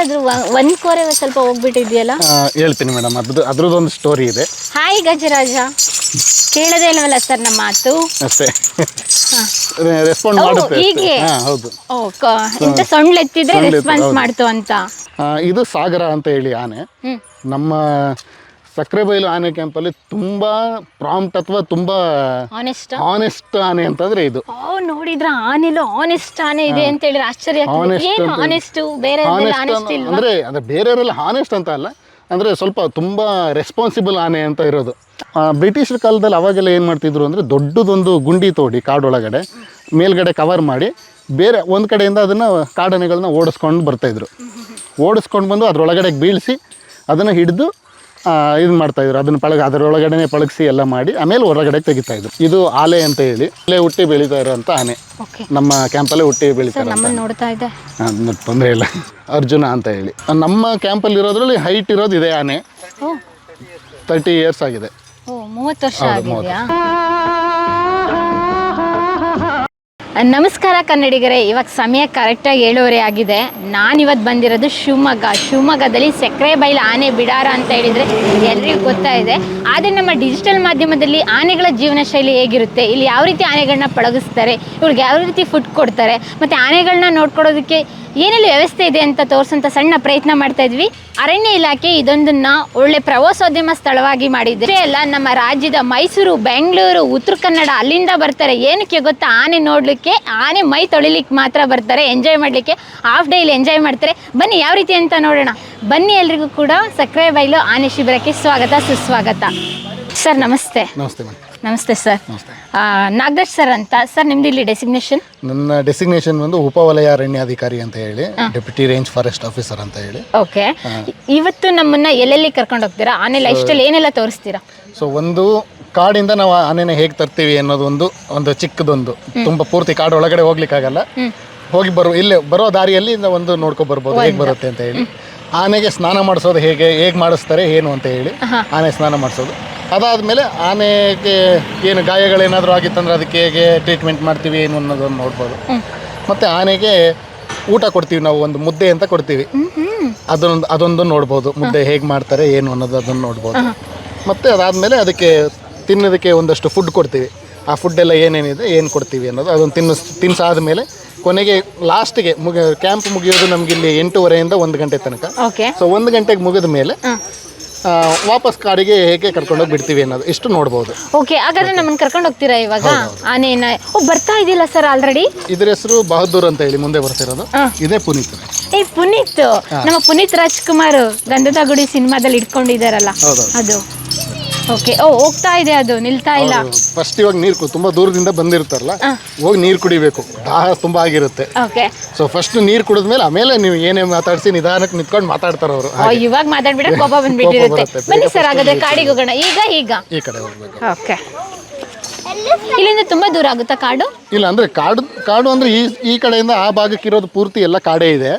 ಅದ್ರ ಒಂದ್ ಕೋರೆ ಸ್ವಲ್ಪ ಹೋಗ್ಬಿಟ್ಟಿದ್ಯಲ್ಲ? ಹೇಳ್ತೀನಿ ಮೇಡಮ್ ಅದ್ರದ್ದು ಅದ್ರದ್ದೊಂದು ಸ್ಟೋರಿ ಇದೆ. ಹಾಯ್ ಗಜರಾಜ. ಕೇಳದೇ ಇಲ್ವಲ್ಲ ಸರ್ ನಮ್ಮ ಮಾತು? ಅಷ್ಟೇ. ರೆಸ್ಪಾಂಡ್ ಮಾಡುತ್ತೆ ಹೀಗೆ? ಹಾ ಹೌದು. ಓ ಕ- ಸೊಂಡ್ಲು ಎತ್ತಿದ್ರೆ ರೆಸ್ಪಾನ್ಸ್. ಮಾಡ್ತು ಅಂತ. ಆ, ಇದು ಸಾಗರ ಅಂತ ಹೇಳಿ ಆನೆ. ಹ್ಮ್. ನಮ್ಮ ಸಕ್ಕರೆಬೈಲು ಆನೆ ಕ್ಯಾಂಪಲ್ಲಿ ತುಂಬಾ ಪ್ರಾಂಪ್ಟ್ ಅಥವಾ ತುಂಬಾ ಆನೆಸ್ಟ್ ಆನೆಸ್ಟ್ ಆನೆ ಅಂತಂದ್ರೆ ಇದು. ನೋಡಿದ್ರ ಆನೆಲು ಆನೆಸ್ಟ್ ಆನೆ ಇದೆ ಅಂತ ಹೇಳಿದ್ರೆ ಆಶ್ಚರ್ಯ ಆನೆಸ್ಟ್ ಬೇರೆ ಅಂದ್ರೆ ಅದೇ ಬೇರೆಯವರೆಲ್ಲ ಆನೆಸ್ಟ್ ಅಂತ ಅಲ್ಲ. ಅಂದ್ರೆ ಸ್ವಲ್ಪ ತುಂಬಾ ರೆಸ್ಪಾನ್ಸಿಬಲ್ ಆನೆ ಅಂತ ಇರೋದು. ಬ್ರಿಟಿಷ್ ಬ್ರಿಟಿಷರ ಕಾಲದಲ್ಲಿ ಅವಾಗೆಲ್ಲ ಏನು ಮಾಡ್ತಿದ್ರು ಅಂದರೆ ದೊಡ್ಡದೊಂದು ಗುಂಡಿ ತೋಡಿ ಕಾಡೊಳಗಡೆ ಮೇಲ್ಗಡೆ ಕವರ್ ಮಾಡಿ ಬೇರೆ ಒಂದು ಕಡೆಯಿಂದ ಅದನ್ನು ಕಾಡನೆಗಳನ್ನ ಓಡಿಸ್ಕೊಂಡು ಬರ್ತಾಯಿದ್ರು ಓಡಿಸ್ಕೊಂಡು ಬಂದು ಅದರೊಳಗಡೆ ಬೀಳಿಸಿ ಅದನ್ನು ಹಿಡಿದು ಇದು ಮಾಡ್ತಾಯಿದ್ರು ಅದನ್ನು ಪಳಗ ಅದರೊಳಗಡೆ ಪಳಗಿಸಿ ಎಲ್ಲ ಮಾಡಿ ಆಮೇಲೆ ಹೊರಗಡೆ ತೆಗಿತಾಯಿದ್ರು ಇದು ಆಲೆ ಅಂತ ಹೇಳಿ ಅಲ್ಲೇ ಹುಟ್ಟಿ ಬೆಳೀತಾ ಇರೋಂಥ ಆನೆ. ನಮ್ಮ ಕ್ಯಾಂಪಲ್ಲೇ ಹುಟ್ಟಿ ಬೆಳೀತಾರೆ ತೊಂದರೆ ಇಲ್ಲ. ಅರ್ಜುನ ಅಂತ ಹೇಳಿ. ನಮ್ಮ ಕ್ಯಾಂಪಲ್ಲಿ ಇರೋದ್ರಲ್ಲಿ ಹೈಟ್ ಇರೋದು ಇದೆ ಆನೆ. ತರ್ಟಿ ಇಯರ್ಸ್ ಆಗಿದೆ. ಓ ಮೂವತ್ತು ವರ್ಷ. ನಮಸ್ಕಾರ ಕನ್ನಡಿಗರೇ, ಇವಾಗ ಸಮಯ ಕರೆಕ್ಟಾಗಿ ಏಳುವರೆ ಆಗಿದೆ. ನಾನಿವತ್ತು ಬಂದಿರೋದು ಶಿವಮೊಗ್ಗ. ಶಿವಮೊಗ್ಗದಲ್ಲಿ ಸಕ್ಕರೆ ಬೈಲು ಆನೆ ಬಿಡಾರ ಅಂತ ಹೇಳಿದರೆ ಎಲ್ರಿಗೂ ಗೊತ್ತಾ ಇದೆ. ಆದರೆ ನಮ್ಮ ಡಿಜಿಟಲ್ ಮಾಧ್ಯಮದಲ್ಲಿ ಆನೆಗಳ ಜೀವನ ಶೈಲಿ ಹೇಗಿರುತ್ತೆ? ಇಲ್ಲಿ ಯಾವ ರೀತಿ ಆನೆಗಳನ್ನ ಪಳಗಿಸ್ತಾರೆ? ಇವ್ರಿಗೆ ಯಾವ ರೀತಿ ಫುಡ್ ಕೊಡ್ತಾರೆ? ಮತ್ತು ಆನೆಗಳನ್ನ ನೋಡ್ಕೊಡೋದಕ್ಕೆ ಏನೆಲ್ಲ ವ್ಯವಸ್ಥೆ ಇದೆ ಅಂತ ತೋರಿಸೋಂಥ ಸಣ್ಣ ಪ್ರಯತ್ನ ಮಾಡ್ತಾ ಇದ್ವಿ. ಅರಣ್ಯ ಇಲಾಖೆ ಇದೊಂದನ್ನ ಒಳ್ಳೆ ಪ್ರವಾಸೋದ್ಯಮ ಸ್ಥಳವಾಗಿ ಮಾಡಿದೆ. ಅಲ್ಲ ನಮ್ಮ ರಾಜ್ಯದ ಮೈಸೂರು, ಬೆಂಗಳೂರು, ಉತ್ತರ ಕನ್ನಡ ಅಲ್ಲಿಂದ ಬರ್ತಾರೆ. ಏನಕ್ಕೆ ಗೊತ್ತಾ? ಆನೆ ನೋಡಲಿಕ್ಕೆ, ಆನೆ ಮೈ ತೊಳಿಲಿಕ್ಕೆ ಮಾತ್ರ ಬರ್ತಾರೆ. ಎಂಜಾಯ್ ಮಾಡಲಿಕ್ಕೆ ಹಾಫ್ ಡೇ ಇಲ್ಲಿ ಎಂಜಾಯ್ ಮಾಡ್ತಾರೆ. ಬನ್ನಿ, ಯಾವ ರೀತಿ ಅಂತ ನೋಡೋಣ. ಬನ್ನಿ ಎಲ್ರಿಗೂ ಕೂಡ ಸಕ್ಕರೆ ಬೈಲು ಆನೆ ಶಿಬಿರಕ್ಕೆ ಸ್ವಾಗತ, ಸುಸ್ವಾಗತ. ಸರ್, ನಮಸ್ತೆ. ನಮಸ್ತೆ ನಮಸ್ತೆ ಸರ್. ನಮಸ್ತೆ. ನಾಗರಾಜ್ ಸರ್ ಅಂತ. ಸರ್ ನಿಮ್ದು ಇಲ್ಲಿ ಡೆಸಿಗ್ನೇಷನ್ ನನ್ನ ಡೆಸಿಗ್ನೇಷನ್ ಒಂದು ಉಪವಲಯ ಅರಣ್ಯಾಧಿಕಾರಿ ಅಂತ ಹೇಳಿ ಡೆಪ್ಯೂಟಿ ರೇಂಜ್ ಫಾರೆಸ್ಟ್ ಆಫೀಸರ್ ಅಂತ ಹೇಳಿ. ಓಕೆ. ಇವತ್ತು ನಮ್ಮನ್ನ ಎಲ್ಲೆಲ್ಲಿ ಕರ್ಕೊಂಡು ಹೋಗ್ತೀರಾ? ಆನೆ ಲೈಫ್ ಸ್ಟೈಲ್ ಏನೆಲ್ಲ ತೋರಿಸ್ತೀರಾ? ಸೊ ಒಂದು ಕಾಡಿಂದ ನಾವು ಆನೆನ ಹೇಗೆ ತರ್ತೀವಿ ಅನ್ನೋದು ಒಂದು ಒಂದು ಚಿಕ್ಕದೊಂದು ತುಂಬ ಪೂರ್ತಿ ಕಾಡು ಒಳಗಡೆ ಹೋಗ್ಲಿಕ್ಕಾಗಲ್ಲ. ಹೋಗಿ ಬರೋ ಇಲ್ಲೇ ಬರೋ ದಾರಿಯಲ್ಲಿ ಒಂದು ನೋಡ್ಕೊ ಬರ್ಬೋದು ಹೇಗೆ ಬರುತ್ತೆ ಅಂತ ಹೇಳಿ. ಆನೆಗೆ ಸ್ನಾನ ಮಾಡಿಸೋದು ಹೇಗೆ ಹೇಗೆ ಮಾಡಿಸ್ತಾರೆ ಏನು ಅಂತ ಹೇಳಿ ಆನೆ ಸ್ನಾನ ಮಾಡಿಸೋದು. ಅದಾದಮೇಲೆ ಆನೆಗೆ ಏನು ಗಾಯಗಳೇನಾದರೂ ಆಗಿತ್ತಂದ್ರೆ ಅದಕ್ಕೆ ಹೇಗೆ ಟ್ರೀಟ್ಮೆಂಟ್ ಮಾಡ್ತೀವಿ ಏನು ಅನ್ನೋದನ್ನು ನೋಡ್ಬೋದು. ಮತ್ತು ಆನೆಗೆ ಊಟ ಕೊಡ್ತೀವಿ ನಾವು ಒಂದು ಮುದ್ದೆ ಅಂತ ಕೊಡ್ತೀವಿ. ಅದೊಂದು ಅದೊಂದು ನೋಡ್ಬೋದು ಮುದ್ದೆ ಹೇಗೆ ಮಾಡ್ತಾರೆ ಏನು ಅನ್ನೋದು ಅದನ್ನು ನೋಡ್ಬೋದು. ಮತ್ತು ಅದಾದಮೇಲೆ ಅದಕ್ಕೆ ತಿನ್ನೋದಕ್ಕೆ ಒಂದಷ್ಟು ಫುಡ್ ಕೊಡ್ತೀವಿ. ಆ ಫುಡ್ ಎಲ್ಲ ಏನೇನಿದೆ ಏನು ಕೊಡ್ತೀವಿ ಅನ್ನೋದು ಅದನ್ನು ತಿನ್ನಿಸ್ ಮೇಲೆ ಕೊನೆಗೆ ಲಾಸ್ಟಿಗೆ ಮುಗಿ ಕ್ಯಾಂಪ್ ಮುಗಿಯೋದು ನಮಗೆ ಇಲ್ಲಿ ಎಂಟೂವರೆಯಿಂದ ಒಂದು ಗಂಟೆ ತನಕ. ಓಕೆ ಸೊ ಒಂದು ಗಂಟೆಗೆ ಮುಗಿದ ಮೇಲೆ ವಾಪಸ್ ಕಾಡಿಗೆ ಹೇಗೆ ಕರ್ಕೊಂಡೋಗಿ ಬಿಡ್ತೀವಿ ಅನ್ನೋದು ಇಷ್ಟು ನೋಡ್ಬೋದು. ಓಕೆ ಹಾಗಾದ್ರೆ ನಮ್ಮನ್ನ ಕರ್ಕೊಂಡು ಹೋಗ್ತೀರಾ ಇವಾಗ? ಆನೆನ ಓ ಬರ್ತಾ ಇದೆಯಲ್ಲ ಸರ್ ಆಲ್ರೆಡಿ ಇದ್ರ ಹೆಸರು ಬಹದ್ದೂರ್ ಅಂತ ಹೇಳಿ ಮುಂದೆ ಬರ್ತಿರೋದು. ಇದೇ ಪುನೀತ್. ಏ ಪುನೀತ್. ನಮ್ಮ ಪುನೀತ್ ರಾಜ್ಕುಮಾರ್ ಗಂಧದ ಗುಡಿ ಸಿನಿಮಾದಲ್ಲಿ ಇಟ್ಕೊಂಡಿದ್ದಾರಲ್ಲ. ಹೌದೌದು ಅದು. ಓಕೆ ಓ ಹೋಗ್ತಾ ಇದೆ ಅದು ನಿಲ್ತಾ ಇಲ್ಲ. ಫಸ್ಟ್ ಇವಾಗ ನೀರು ತುಂಬಾ ದೂರದಿಂದ ಬಂದಿರ್ತಾರಲ್ಲ ಹೋಗಿ ನೀರು ಕುಡಿಬೇಕು. ದಾಹ ತುಂಬಾ ಆಗಿರುತ್ತೆ. ಓಕೆ ಸೊ ಫಸ್ಟ್ ನೀರು ಕುಡಿದ್ಮೇಲೆ ಆಮೇಲೆ ನೀವು ಏನೇ ಮಾತಾಡಿಸಿ ನಿಧಾನಕ್ಕೆ ನಿಂತ್ಕೊಂಡು ಮಾತಾಡ್ತಾರ ಅವರು. ಇವಾಗ ಮಾತಾಡ್ಬಿಟ್ರೆ ಕೋಪ ಬಂದ್ಬಿಟ್ಟಿರುತ್ತೆ. ಬನ್ನಿ ಸರ್ ಆಗದೆ ಕಾಡಿಗೆ ಹೋಗೋಣ ಈಗ ಈಗ. ಈ ಕಡೆ ಹೋಗ್ಬೇಕು. ಓಕೆ ಇಲ್ಲಿಂದ ತುಂಬಾ ದೂರ ಆಗುತ್ತಾ ಕಾಡು? ಇಲ್ಲ ಅಂದ್ರೆ ಕಾಡು ಕಾಡು ಅಂದ್ರೆ ಈ ಈ ಕಡೆಯಿಂದ ಆ ಭಾಗಕ್ಕೆ ಇರೋದು ಪೂರ್ತಿ ಎಲ್ಲ ಕಾಡೇ ಇದೆ.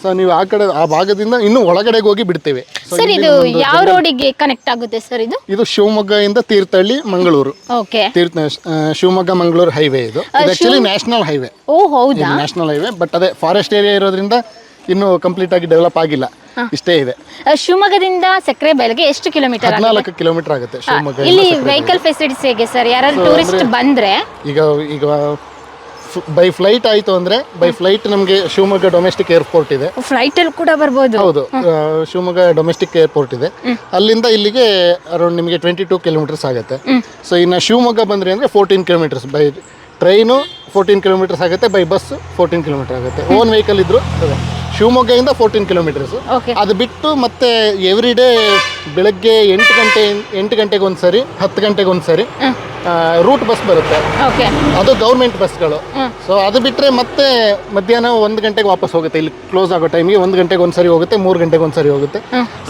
ಸೊ ನೀವು ಆ ಕಡೆ ಆ ಭಾಗದಿಂದ ಇನ್ನೂ ಒಳಗಡೆಗೆ ಹೋಗಿ ಬಿಡ್ತೇವೆ. ಸರ್ ಇದು ಯಾವ ರೋಡಿಗೆ ಕನೆಕ್ಟ್ ಆಗುತ್ತೆ ಸರ್ ಇದು? ಇದು ಶಿವಮೊಗ್ಗದಿಂದ ತೀರ್ಥಹಳ್ಳಿ ಮಂಗಳೂರು. ಓಕೆ ತೀರ್ಥ ಆ, ಶಿವಮೊಗ್ಗ ಮಂಗಳೂರು ಹೈವೇ ಇದು. ಇದು ಆಕ್ಚುಲಿ ನ್ಯಾಷನಲ್ ಹೈವೇ ಓ ಹೌದಾ? ನ್ಯಾಷನಲ್ ಹೈವೇ ಬಟ್ ಅದೇ ಫಾರೆಸ್ಟ್ ಏರಿಯಾ ಇರೋದ್ರಿಂದ ಇನ್ನೂ ಕಂಪ್ಲೀಟ್ ಆಗಿ ಡೆವಲಪ್ ಆಗಿಲ್ಲ. ಇಷ್ಟೇ ಇದೆ. ಆ, ಶಿವಮೊಗ್ಗದಿಂದ ಸಕ್ಕರೆ ಬಯಲಿಗೆ ಎಷ್ಟು ಕಿಲೋಮೀಟರ್ ಹದಿನಾಲ್ಕು ಕಿಲೋಮೀಟರ್ ಆಗುತ್ತೆ ಶಿವಮೊಗ್ಗ ಇಲ್ಲಿ ವೆಹಿಕಲ್ ಫೆಸಿಲಿಟೀಸ್ ಹೇಗೆ ಸರ್ ಯಾರಾದ್ರೂ ಟೂರಿಸ್ಟ್ ಬಂದ್ರೆ? ಈಗ ಈಗ ಬೈ ಫ್ಲೈಟ್ ಆಯಿತು ಅಂದರೆ ಬೈ ಫ್ಲೈಟ್ ನಮಗೆ ಶಿವಮೊಗ್ಗ ಡೊಮೆಸ್ಟಿಕ್ ಏರ್ಪೋರ್ಟ್ ಇದೆ. ಫ್ಲೈಟ್ ಅಲ್ಲಿ ಕೂಡ ಬರ್ಬೋದು. ಹೌದು. ಶಿವಮೊಗ್ಗ ಡೊಮೆಸ್ಟಿಕ್ ಏರ್ಪೋರ್ಟ್ ಇದೆ. ಅಲ್ಲಿಂದ ಇಲ್ಲಿಗೆ ಅರೌಂಡ್ ನಿಮಗೆ ಟ್ವೆಂಟಿ ಟೂ ಕಿಲೋಮೀಟರ್ಸ್ ಆಗುತ್ತೆ ಸೊ ಇನ್ನು ಶಿವಮೊಗ್ಗ ಬಂದ್ರಿ ಅಂದರೆ fourteen kilometres by train fourteen kilometres ಆಗುತ್ತೆ ಬೈ ಬಸ್ ಫೋರ್ಟೀನ್ ಕಿಲೋಮೀಟರ್ ಆಗುತ್ತೆ. ಓನ್ ವೆಹಿಕಲ್ ಇದ್ರು ಅದೇ. ಶಿವಮೊಗ್ಗದಿಂದ ಫೋರ್ಟೀನ್ ಕಿಲೋಮೀಟರ್ಸ್ ಅದು ಬಿಟ್ಟು ಮತ್ತೆ ಎವ್ರಿ ಡೇ ಬೆಳಗ್ಗೆ ಎಂಟು ಗಂಟೆ ಎಂಟು ಗಂಟೆಗೆ ಒಂದು ಸರಿ ಹತ್ತು ಗಂಟೆಗೆ ಒಂದು ಸರಿ ರೂಟ್ ಬಸ್ ಬರುತ್ತೆ. ಓಕೆ ಅದು ಗೌರ್ಮೆಂಟ್ ಬಸ್ಗಳು ಸೊ ಅದು ಬಿಟ್ಟರೆ ಮತ್ತೆ ಮಧ್ಯಾಹ್ನ ಒಂದು ಗಂಟೆಗೆ ವಾಪಸ್ ಹೋಗುತ್ತೆ. ಇಲ್ಲಿ ಕ್ಲೋಸ್ ಆಗೋ ಟೈಮಿಗೆ ಒಂದು ಗಂಟೆಗೆ ಒಂದ್ಸರಿ ಹೋಗುತ್ತೆ ಮೂರು ಗಂಟೆಗೆ ಒಂದ್ಸರಿ ಹೋಗುತ್ತೆ.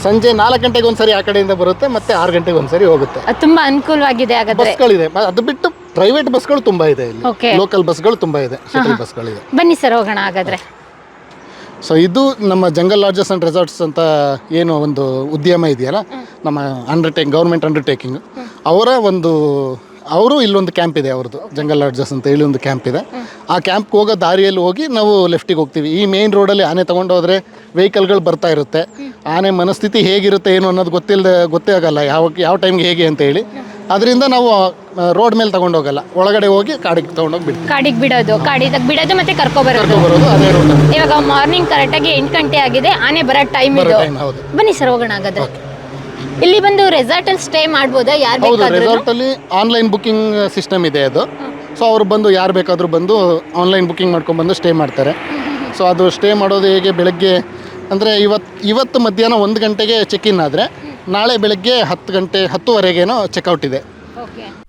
ಸಂಜೆ ನಾಲ್ಕು ಗಂಟೆಗೆ ಒಂದ್ಸರಿ ಆ ಕಡೆಯಿಂದ ಬರುತ್ತೆ ಮತ್ತೆ ಆರು ಗಂಟೆಗೆ ಒಂದ್ಸರಿ ಹೋಗುತ್ತೆ. ತುಂಬಾ ಅನುಕೂಲವಾಗಿದೆ ಹಾಗಾದ್ರೆ. ಬಸ್ಗಳಿದೆ ಮ- ಅದು ಬಿಟ್ಟು ಪ್ರೈವೇಟ್ ಬಸ್ಗಳು ತುಂಬಾ ಇದೆ ಇಲ್ಲಿ. ಲೋಕಲ್ ಬಸ್ಗಳು ತುಂಬಾ ಇದೆ ಬಸ್ಗಳಿದೆ ಬನ್ನಿ ಸರ್ ಹೋಗೋಣ ಹಾಗಾದ್ರೆ. ಸೊ ಇದು ನಮ್ಮ ಜಂಗಲ್ ಲಾಡ್ಜಸ್ ಅಂಡ್ ರೆಸಾರ್ಟ್ಸ್ ಅಂತ ಏನು ಒಂದು ಉದ್ಯಮ ಇದೆಯಲ್ಲ ನಮ್ಮ ಅಂಡರ್ಟೇಕ್ ಗೌರ್ಮೆಂಟ್ ಅಂಡರ್ಟೇಕಿಂಗ್ ಅವರ ಒಂದು ಅವರು ಇಲ್ಲೊಂದು ಕ್ಯಾಂಪ್ ಇದೆ ಅವ್ರದ್ದು ಜಂಗಲ್ ಲಾಡ್ಜಸ್ ಅಂತ ಹೇಳಿ ಒಂದು ಕ್ಯಾಂಪ್ ಇದೆ. ಆ ಕ್ಯಾಂಪ್ಗೆ ಹೋಗೋ ದಾರಿಯಲ್ಲಿ ಹೋಗಿ ನಾವು ಲೆಫ್ಟಿಗೆ ಹೋಗ್ತೀವಿ. ಈ ಮೇನ್ ರೋಡಲ್ಲಿ ಆನೆ ತೊಗೊಂಡೋದ್ರೆ ವೆಹಿಕಲ್ಗಳು ಬರ್ತಾ ಇರುತ್ತೆ. ಆನೆ ಮನಸ್ಥಿತಿ ಹೇಗಿರುತ್ತೆ ಏನು ಅನ್ನೋದು ಗೊತ್ತಿಲ್ಲದೆ ಗೊತ್ತೇ ಆಗಲ್ಲ. ಯಾವ ಯಾವ ಟೈಮ್ಗೆ ಹೇಗೆ ಅಂತ ಹೇಳಿ. ಅದರಿಂದ ನಾವು ರೋಡ್ ಮೇಲೆ ತಗೊಂಡೋಗಲ್ಲ ಒಳಗಡೆ ಹೋಗಿ ಕಾಡಿಗೆ ತಗೊಂಡೋಗಿ ಬಿಡ್ತೀವಿ. ಕಾಡಿಗೆ ಬಿಡೋದು ಕಾಡಿದಾಗ ಬಿಡೋದು ಮತ್ತೆ ಕರ್ಕೊ ಬರೋದು. ಬರೋದು ಅದೇ ರೋಡ್ ಇವಾಗ ಮಾರ್ನಿಂಗ್ ಕರೆಕ್ಟಾಗಿ ಎಂಟು ಗಂಟೆ ಆಗಿದೆ ಆನೆ ಬರೋ ಟೈಮ್ ಬರೋ ಇದು. ಹೌದು. ಬನ್ನಿ ಸರ್ ಹೋಗೋಣ ಹಾಗಾದ್ರೆ. ಇಲ್ಲಿ ಬಂದು ರೆಸಾರ್ಟ್ ಅಲ್ಲಿ ಸ್ಟೇ ಮಾಡ್ಬೋದಾ? ಯಾರು ಹೌದು ರೆಸಾರ್ಟ್ ಅಲ್ಲಿ ಆನ್ಲೈನ್ ಬುಕ್ಕಿಂಗ್ ಸಿಸ್ಟಮ್ ಇದೆ ಅದು. ಸೊ ಅವರು ಬಂದು ಯಾರು ಬೇಕಾದರೂ ಬಂದು ಆನ್ಲೈನ್ ಬುಕ್ಕಿಂಗ್ ಮಾಡ್ಕೊಂಡ್ಬಂದು ಸ್ಟೇ ಮಾಡ್ತಾರೆ. ಸೊ ಅದು ಸ್ಟೇ ಮಾಡೋದು ಹೇಗೆ? ಬೆಳಗ್ಗೆ ಅಂದರೆ ಇವತ್ತು ಇವತ್ತು ಮಧ್ಯಾಹ್ನ ಒಂದು ಗಂಟೆಗೆ ಚೆಕ್ ಇನ್ ಆದರೆ ನಾಳೆ ಬೆಳಗ್ಗೆ ಹತ್ತು ಗಂಟೆ ಹತ್ತುವರೆಗೇನೋ ಚೆಕ್ಔಟ್ ಇದೆ. ಓಕೆ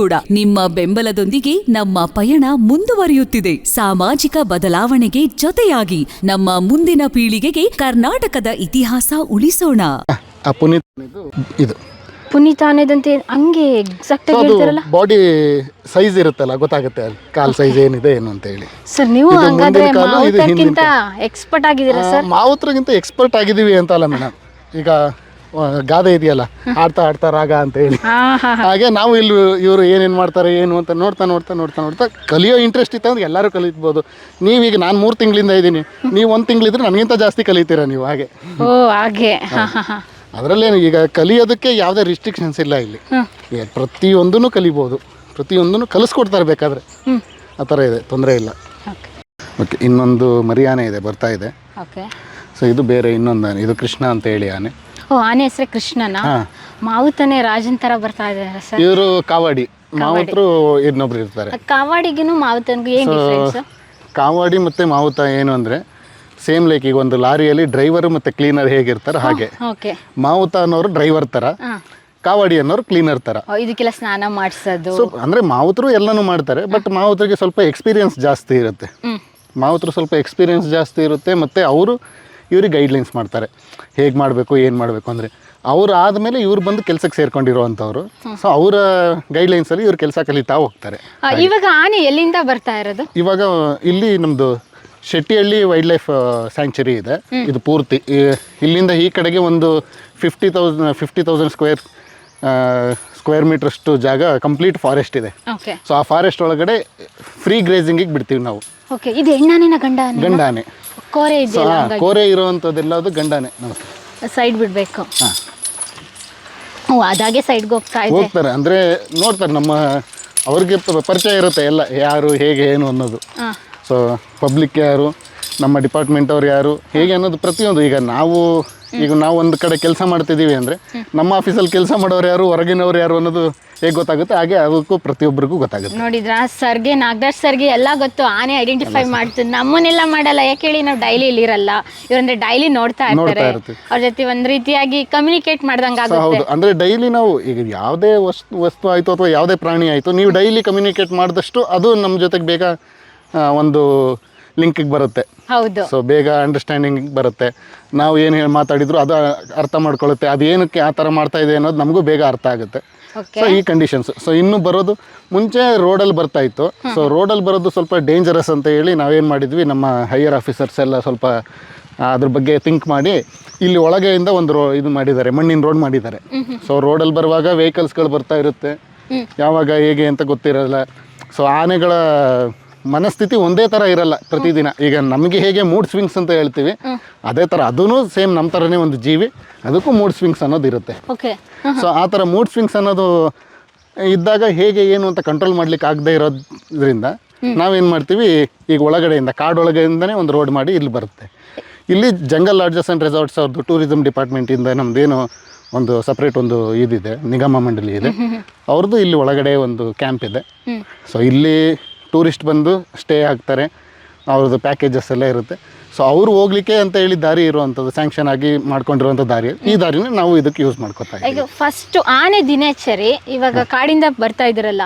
ಕೂಡ. ನಿಮ್ಮ ಬೆಂಬಲದೊಂದಿಗೆ ನಮ್ಮ ಪಯಣ ಮುಂದುವರಿಯುತ್ತಿದೆ. ಸಾಮಾಜಿಕ ಬದಲಾವಣೆಗೆ ಜೊತೆಯಾಗಿ ನಮ್ಮ ಮುಂದಿನ ಪೀಳಿಗೆಗೆ ಕರ್ನಾಟಕದ ಇತಿಹಾಸ ಉಳಿಸೋಣ. ಇದು. ಪುನೀತ ಅನ್ನೋದಂತೆ ಹಂಗೆ ಎಕ್ಸಾಕ್ಟ್ ಆಗಿ ಹೇಳ್ತಾರಲ್ಲ? ಬಾಡಿ ಸೈಜ್ ಇರುತ್ತಲ್ಲ ಗೊತ್ತಾಗುತ್ತೆ ಅಲ್ಲಿ. ಕಾಲ್ ಸೈಜ್ ಏನಿದೆ ಏನು ಅಂತ ಹೇಳಿ. ಸರ್ ನೀವು ಹಂಗಾದ್ರೆ ಮಾವುತಕ್ಕಿಂತ ಎಕ್ಸ್ಪರ್ಟ್ ಆಗಿದ್ದೀರಾ ಸರ್ ಮಾವುತ್ರಗಿಂತ ಎಕ್ಸ್ಪರ್ಟ್ ಆಗಿದ್ದೀವಿ ಅಂತ ಅಲ್ಲ ಮೇಡಮ್ ಈಗ ಗಾದೆ ಇದೆಯಲ್ಲ? ಆಡ್ತಾ ಆಡ್ತಾ ರಾಗ ಅಂತ ಹೇಳಿ. ಹಾಗೆ ನಾವು ಇಲ್ಲಿ ಇವರು ಏನೇನು ಮಾಡ್ತಾರೆ ಏನು ಅಂತ ನೋಡ್ತಾ ನೋಡ್ತಾ ನೋಡ್ತಾ ನೋಡ್ತಾ ಕಲಿಯೋ ಇಂಟ್ರೆಸ್ಟ್ ಇತ್ತು ಅಂದ್ರೆ ಎಲ್ಲರೂ ಕಲಿತ್ಬೋದು. ನೀವೀಗ ನಾನು ಮೂರು ತಿಂಗಳಿಂದ ಇದ್ದೀನಿ. ನೀವು ಒಂದು ತಿಂಗಳಿದ್ರೆ ನನಗಿಂತ ಜಾಸ್ತಿ ಕಲಿತೀರಾ ನೀವು ಹಾಗೆ? ಓ ಹಾಗೆ. ಅದರಲ್ಲೇನು ಈಗ ಕಲಿಯೋದಕ್ಕೆ ಯಾವುದೇ ರಿಸ್ಟ್ರಿಕ್ಷನ್ಸ್ ಇಲ್ಲ ಇಲ್ಲಿ. ಪ್ರತಿಯೊಂದನ್ನು ಕಲಿಬೋದು. ಪ್ರತಿಯೊಂದನ್ನು ಕಲಿಸ್ಕೊಡ್ತಾರೆ ಬೇಕಾದ್ರೆ. ಆ ಥರ ಇದೆ ತೊಂದರೆ ಇಲ್ಲ. ಓಕೆ ಇನ್ನೊಂದು ಮರಿಯಾನೆ ಆನೆ ಇದೆ ಬರ್ತಾ ಇದೆ. ಸೊ ಇದು ಬೇರೆ ಇನ್ನೊಂದು ಆನೆ ಇದು ಕೃಷ್ಣ ಅಂತ ಹೇಳಿ ಆನೆ. ಓ ಆನೆ ಹೆಸರು ಕೃಷ್ಣನ? ಮಾವುತನೆ ರಾಜನ್ ತರ ಬರ್ತಾ ಇದ್ದಾರೆ ಸರ್. ಇವರು ಕಾವಾಡಿ. ಮಾವುತರು ಇನ್ನೊಬ್ರು ಇರ್ತಾರೆ. ಕಾವಾಡಿಗೂ ಮಾವುತನಿಗೂ ಏನು ಡಿಫ್ರೆನ್ಸ್ ಕಾವಾಡಿ ಮತ್ತೆ ಮಾವುತ ಏನು ಅಂದ್ರೆ ಸೇಮ್ ಲೈಕ್ ಈಗ ಒಂದು ಲಾರಿಯಲ್ಲಿ ಡ್ರೈವರ್ ಮತ್ತೆ ಕ್ಲೀನರ್ ಹೇಗಿರ್ತಾರ ಹಾಗೆ. ಓಕೆ ಮಾವುತ ಅನ್ನೋರು ಡ್ರೈವರ್ ತರ ಕಾವಾಡಿ ಅನ್ನೋರು ಕ್ಲೀನರ್ ತರ. ಇದಕ್ಕೆಲ್ಲ ಸ್ನಾನ ಮಾಡಿಸೋದು. ಸೊ ಅಂದ್ರೆ ಮಾವುತರು ಎಲ್ಲನೂ ಮಾಡ್ತಾರೆ ಬಟ್ ಮಾವುತರಿಗೆ ಸ್ವಲ್ಪ ಎಕ್ಸ್ಪೀರಿಯನ್ಸ್ ಜಾಸ್ತಿ ಇರುತ್ತೆ. ಮಾವುತರು ಸ್ವಲ್ಪ ಎಕ್ಸ್ಪೀರಿಯನ್ಸ್ ಜಾಸ್ತಿ ಇರುತ್ತೆ ಮತ್ತೆ ಅವರು ಇವ್ರಿಗೆ ಗೈಡ್ಲೈನ್ಸ್ ಮಾಡ್ತಾರೆ. ಹೇಗೆ ಮಾಡಬೇಕು ಏನು ಮಾಡಬೇಕು ಅಂದರೆ ಅವ್ರು ಆದಮೇಲೆ ಇವ್ರು ಬಂದು ಕೆಲಸಕ್ಕೆ ಸೇರ್ಕೊಂಡಿರುವಂಥವ್ರು ಸೊ ಅವರ ಗೈಡ್ಲೈನ್ಸಲ್ಲಿ ಇವ್ರು ಕೆಲಸ ಕಲಿತಾ ಹೋಗ್ತಾರೆ. ಇವಾಗ ಆನೆ ಎಲ್ಲಿಂದ ಬರ್ತಾ ಇರೋದು? ಇವಾಗ ಇಲ್ಲಿ ನಮ್ಮದು ಶೆಟ್ಟಿಹಳ್ಳಿ ವೈಲ್ಡ್ ಲೈಫ್ ಸ್ಯಾಂಕ್ಚುರಿ ಇದೆ. ಇದು ಪೂರ್ತಿ ಇಲ್ಲಿಂದ ಈ ಕಡೆಗೆ ಒಂದು fifty thousand fifty thousand square square ಮೀಟ್ರಷ್ಟು ಜಾಗ ಕಂಪ್ಲೀಟ್ ಫಾರೆಸ್ಟ್ ಇದೆ. ಸೊ ಆ ಫಾರೆಸ್ಟ್ ಒಳಗಡೆ ಫ್ರೀ ಗ್ರೇಸಿಂಗಿಗೆ ಬಿಡ್ತೀವಿ ನಾವು. ಗಂಡಾನೆ. ಕೋರೆ ಸೊ ಇದೆಯಲ್ಲ ಕೋರೆ ಇರುವಂತದ್ದೆಲ್ಲ ಅದು ಗಂಡನೆ ಸೈಡ್ ಬಿಡ್ಬೇಕು. ಹಾಂ. ಓ ಅದಾಗೆ ಸೈಡ್ಗೆ ಹೋಗ್ತಾ ಇದೆ. ಹೋಗ್ತಾರೆ ಅಂದ್ರೆ ನೋಡ್ತಾರೆ ನಮ್ಮ ಅವ್ರಿಗೆ ಪ- ಪರಿಚಯ ಇರುತ್ತೆ ಎಲ್ಲ ಯಾರು ಹೇಗೆ ಏನು ಅನ್ನೋದು. ಹಾ. ಸೊ ಪಬ್ಲಿಕ್ ಯಾರು ನಮ್ಮ ಡಿಪಾರ್ಟ್ಮೆಂಟ್ ಅವ್ರು ಯಾರು ಹೇಗೆ ಅನ್ನೋದು ಪ್ರತಿಯೊಂದು. ಈಗ ನಾವು ಈಗ ನಾವು ಒಂದು ಕಡೆ ಕೆಲಸ ಮಾಡ್ತಿದ್ದೀವಿ ಅಂದರೆ ನಮ್ಮ ಆಫೀಸಲ್ಲಿ ಕೆಲಸ ಮಾಡೋರು ಯಾರು ಹೊರಗಿನವ್ರು ಯಾರು ಅನ್ನೋದು ಹೇಗೆ ಗೊತ್ತಾಗುತ್ತೆ? ಹಾಗೆ ಅದಕ್ಕೂ ಪ್ರತಿಯೊಬ್ಬರಿಗೂ ಗೊತ್ತಾಗುತ್ತೆ. ನೋಡಿದ್ರ? ಸರ್ಗೆ ನಾಗರಾಜ್ ಸರ್ಗೆ ಎಲ್ಲ ಗೊತ್ತು. ಆನೆ ಐಡೆಂಟಿಫೈ ಮಾಡ್ತು. ನಮ್ಮನ್ನೆಲ್ಲ ಮಾಡಲ್ಲ. ಯಾಕೆ ಹೇಳಿ ನಾವು ಡೈಲಿ ಇಲ್ಲಿರಲ್ಲ ಇವ್ರಂದ್ರೆ ಡೈಲಿ ನೋಡ್ತಾ ಇರ್ತಾರೆ. ಅವ್ರ ಜೊತೆ ಒಂದ್ ರೀತಿಯಾಗಿ ಕಮ್ಯುನಿಕೇಟ್ ಮಾಡ್ದಂಗ ಹೌದು. ಅಂದ್ರೆ ಡೈಲಿ ನಾವು ಈಗ ಯಾವುದೇ ವಸ್ತು ವಸ್ತು ಆಯಿತು ಅಥವಾ ಯಾವುದೇ ಪ್ರಾಣಿ ಆಯಿತು ನೀವು ಡೈಲಿ ಕಮ್ಯುನಿಕೇಟ್ ಮಾಡಿದಷ್ಟು ಅದು ನಮ್ಮ ಜೊತೆಗೆ ಬೇಗ ಒಂದು ಲಿಂಕಿಗೆ ಬರುತ್ತೆ. ಹೌದು. ಸೊ ಬೇಗ ಅಂಡರ್ಸ್ಟ್ಯಾಂಡಿಂಗ್ ಬರುತ್ತೆ. ನಾವು ಏನು ಹೇಳಿ ಮಾತಾಡಿದ್ರು ಅದು ಅರ್ಥ ಮಾಡ್ಕೊಳ್ಳುತ್ತೆ ಅದು ಏನಕ್ಕೆ ಆ ಥರ ಮಾಡ್ತಾ ಇದೆ ಅನ್ನೋದು ನಮಗೂ ಬೇಗ ಅರ್ಥ ಆಗುತ್ತೆ. ಸೊ ಈ ಕಂಡೀಷನ್ಸ್ ಸೊ ಇನ್ನು ಬರೋದು ಮುಂಚೆ ರೋಡಲ್ಲಿ ಬರ್ತಾ ಇತ್ತು. ಸೊ ರೋಡಲ್ಲಿ ಬರೋದು ಸ್ವಲ್ಪ ಡೇಂಜರಸ್ ಅಂತ ಹೇಳಿ ನಾವೇನು ಮಾಡಿದ್ವಿ ನಮ್ಮ ಹೈಯರ್ ಆಫೀಸರ್ಸ್ ಎಲ್ಲ ಸ್ವಲ್ಪ ಅದ್ರ ಬಗ್ಗೆ ಥಿಂಕ್ ಮಾಡಿ ಇಲ್ಲಿ ಒಳಗೆಯಿಂದ ಒಂದು ರೋ ಇದು ಮಾಡಿದ್ದಾರೆ ಮಣ್ಣಿನ ರೋಡ್ ಮಾಡಿದ್ದಾರೆ. ಸೊ ರೋಡಲ್ಲಿ ಬರುವಾಗ ವೆಹಿಕಲ್ಸ್ಗಳು ಬರ್ತಾ ಇರುತ್ತೆ. ಯಾವಾಗ ಹೇಗೆ ಅಂತ ಗೊತ್ತಿರಲ್ಲ. ಸೊ ಆನೆಗಳ ಮನಸ್ಥಿತಿ ಒಂದೇ ಥರ ಇರಲ್ಲ ಪ್ರತಿದಿನ. ಈಗ ನಮಗೆ ಹೇಗೆ ಮೂಡ್ ಸ್ವಿಂಗ್ಸ್ ಅಂತ ಹೇಳ್ತೀವಿ ಅದೇ ಥರ ಅದೂ ಸೇಮ್ ನಮ್ಮ ಥರನೇ ಒಂದು ಜೀವಿ ಅದಕ್ಕೂ ಮೂಡ್ ಸ್ವಿಂಗ್ಸ್ ಅನ್ನೋದು ಇರುತ್ತೆ. ಓಕೆ ಸೊ ಆ ಥರ ಮೂಡ್ ಸ್ವಿಂಗ್ಸ್ ಅನ್ನೋದು ಇದ್ದಾಗ ಹೇಗೆ ಏನು ಅಂತ ಕಂಟ್ರೋಲ್ ಮಾಡ್ಲಿಕ್ಕೆ ಆಗದೆ ಇರೋದ್ರಿಂದ ನಾವೇನು ಮಾಡ್ತೀವಿ ಈಗ ಒಳಗಡೆಯಿಂದ ಕಾಡೊಳಗೆಯಿಂದನೇ ಒಂದು ರೋಡ್ ಮಾಡಿ ಇಲ್ಲಿ ಬರುತ್ತೆ. ಇಲ್ಲಿ ಜಂಗಲ್ ಲಾಡ್ಜಸ್ ಆ್ಯಂಡ್ ರೆಸಾರ್ಟ್ಸ್ ಅವ್ರದ್ದು ಟೂರಿಸಂ ಡಿಪಾರ್ಟ್ಮೆಂಟಿಂದ ನಮ್ಮದೇನು ಒಂದು ಸಪ್ರೇಟ್ ಒಂದು ಇದಿದೆ ನಿಗಮ ಮಂಡಳಿ ಇದೆ. ಅವ್ರದ್ದು ಇಲ್ಲಿ ಒಳಗಡೆ ಒಂದು ಕ್ಯಾಂಪ್ ಇದೆ. ಸೊ ಇಲ್ಲಿ ಟೂರಿಸ್ಟ್ ಬಂದು ಸ್ಟೇ ಆಗ್ತಾರೆ. ಅವ್ರದ್ದು ಪ್ಯಾಕೇಜಸ್ ಎಲ್ಲ ಇರುತ್ತೆ. ಸೊ ಅವ್ರು ಹೋಗ್ಲಿಕ್ಕೆ ಅಂತ ಹೇಳಿ ದಾರಿ ಇರುವಂಥದ್ದು ಸ್ಯಾಂಕ್ಷನ್ ಆಗಿ ಮಾಡ್ಕೊಂಡಿರುವಂಥ ದಾರಿ. ಈ ದಾರಿನ ನಾವು ಇದಕ್ಕೆ ಯೂಸ್ ಮಾಡ್ಕೊತಾ ಈಗ ಫಸ್ಟ್ ಆನೆ ದಿನಚರಿ ಇವಾಗ ಕಾಡಿಂದ ಬರ್ತಾ ಇದ್ರಲ್ಲ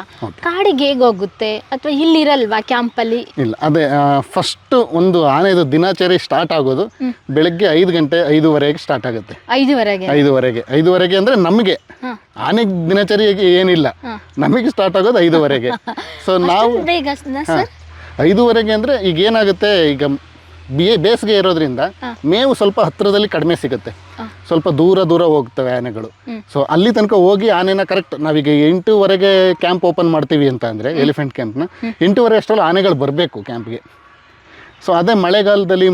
ಕಾಡಿಗೆ ಹೇಗೆ ಹೋಗುತ್ತೆ? ಅಥವಾ ಇಲ್ಲಿ ಇರಲ್ವಾ ಕ್ಯಾಂಪಲ್ಲಿ ಇಲ್ಲ ಅದೇ ಫಸ್ಟ್ ಒಂದು ಆನೆದು ದಿನಾಚರಿ ಸ್ಟಾರ್ಟ್ ಆಗೋದು ಬೆಳಗ್ಗೆ ಐದು ಗಂಟೆ ಐದುವರೆಗೆ ಸ್ಟಾರ್ಟ್ ಆಗುತ್ತೆ. ಐದುವರೆಗೆ? ಐದುವರೆಗೆ. ಐದುವರೆಗೆ ಅಂದ್ರೆ ನಮಗೆ. ಆನೆ ದಿನಚರಿ ಏನಿಲ್ಲ. ನಮಗೆ ಸ್ಟಾರ್ಟ್ ಆಗೋದು ಐದುವರೆಗೆ. ಸೊ ನಾವು ಐದೂವರೆಗೆ ಅಂದರೆ ಈಗ ಏನಾಗುತ್ತೆ? ಈಗ ಬೇ ಬೇಸಿಗೆ ಇರೋದ್ರಿಂದ ಮೇವು ಸ್ವಲ್ಪ ಹತ್ತಿರದಲ್ಲಿ ಕಡಿಮೆ ಸಿಗುತ್ತೆ. ಸ್ವಲ್ಪ ದೂರ ದೂರ ಹೋಗ್ತವೆ ಆನೆಗಳು. ಸೊ ಅಲ್ಲಿ ತನಕ ಹೋಗಿ ಆನೆನ ಕರೆಕ್ಟ್ ನಾವೀಗ ಎಂಟೂವರೆಗೆ ಕ್ಯಾಂಪ್ ಓಪನ್ ಮಾಡ್ತೀವಿ ಅಂತ ಅಂದರೆ ಎಲಿಫೆಂಟ್ ಕ್ಯಾಂಪ್ನ ಎಂಟೂವರೆ ಅಷ್ಟರಲ್ಲಿ ಆನೆಗಳು ಬರಬೇಕು ಕ್ಯಾಂಪ್ಗೆ ಸೊ ಅದೇ ಮಳೆಗಾಲದಲ್ಲಿ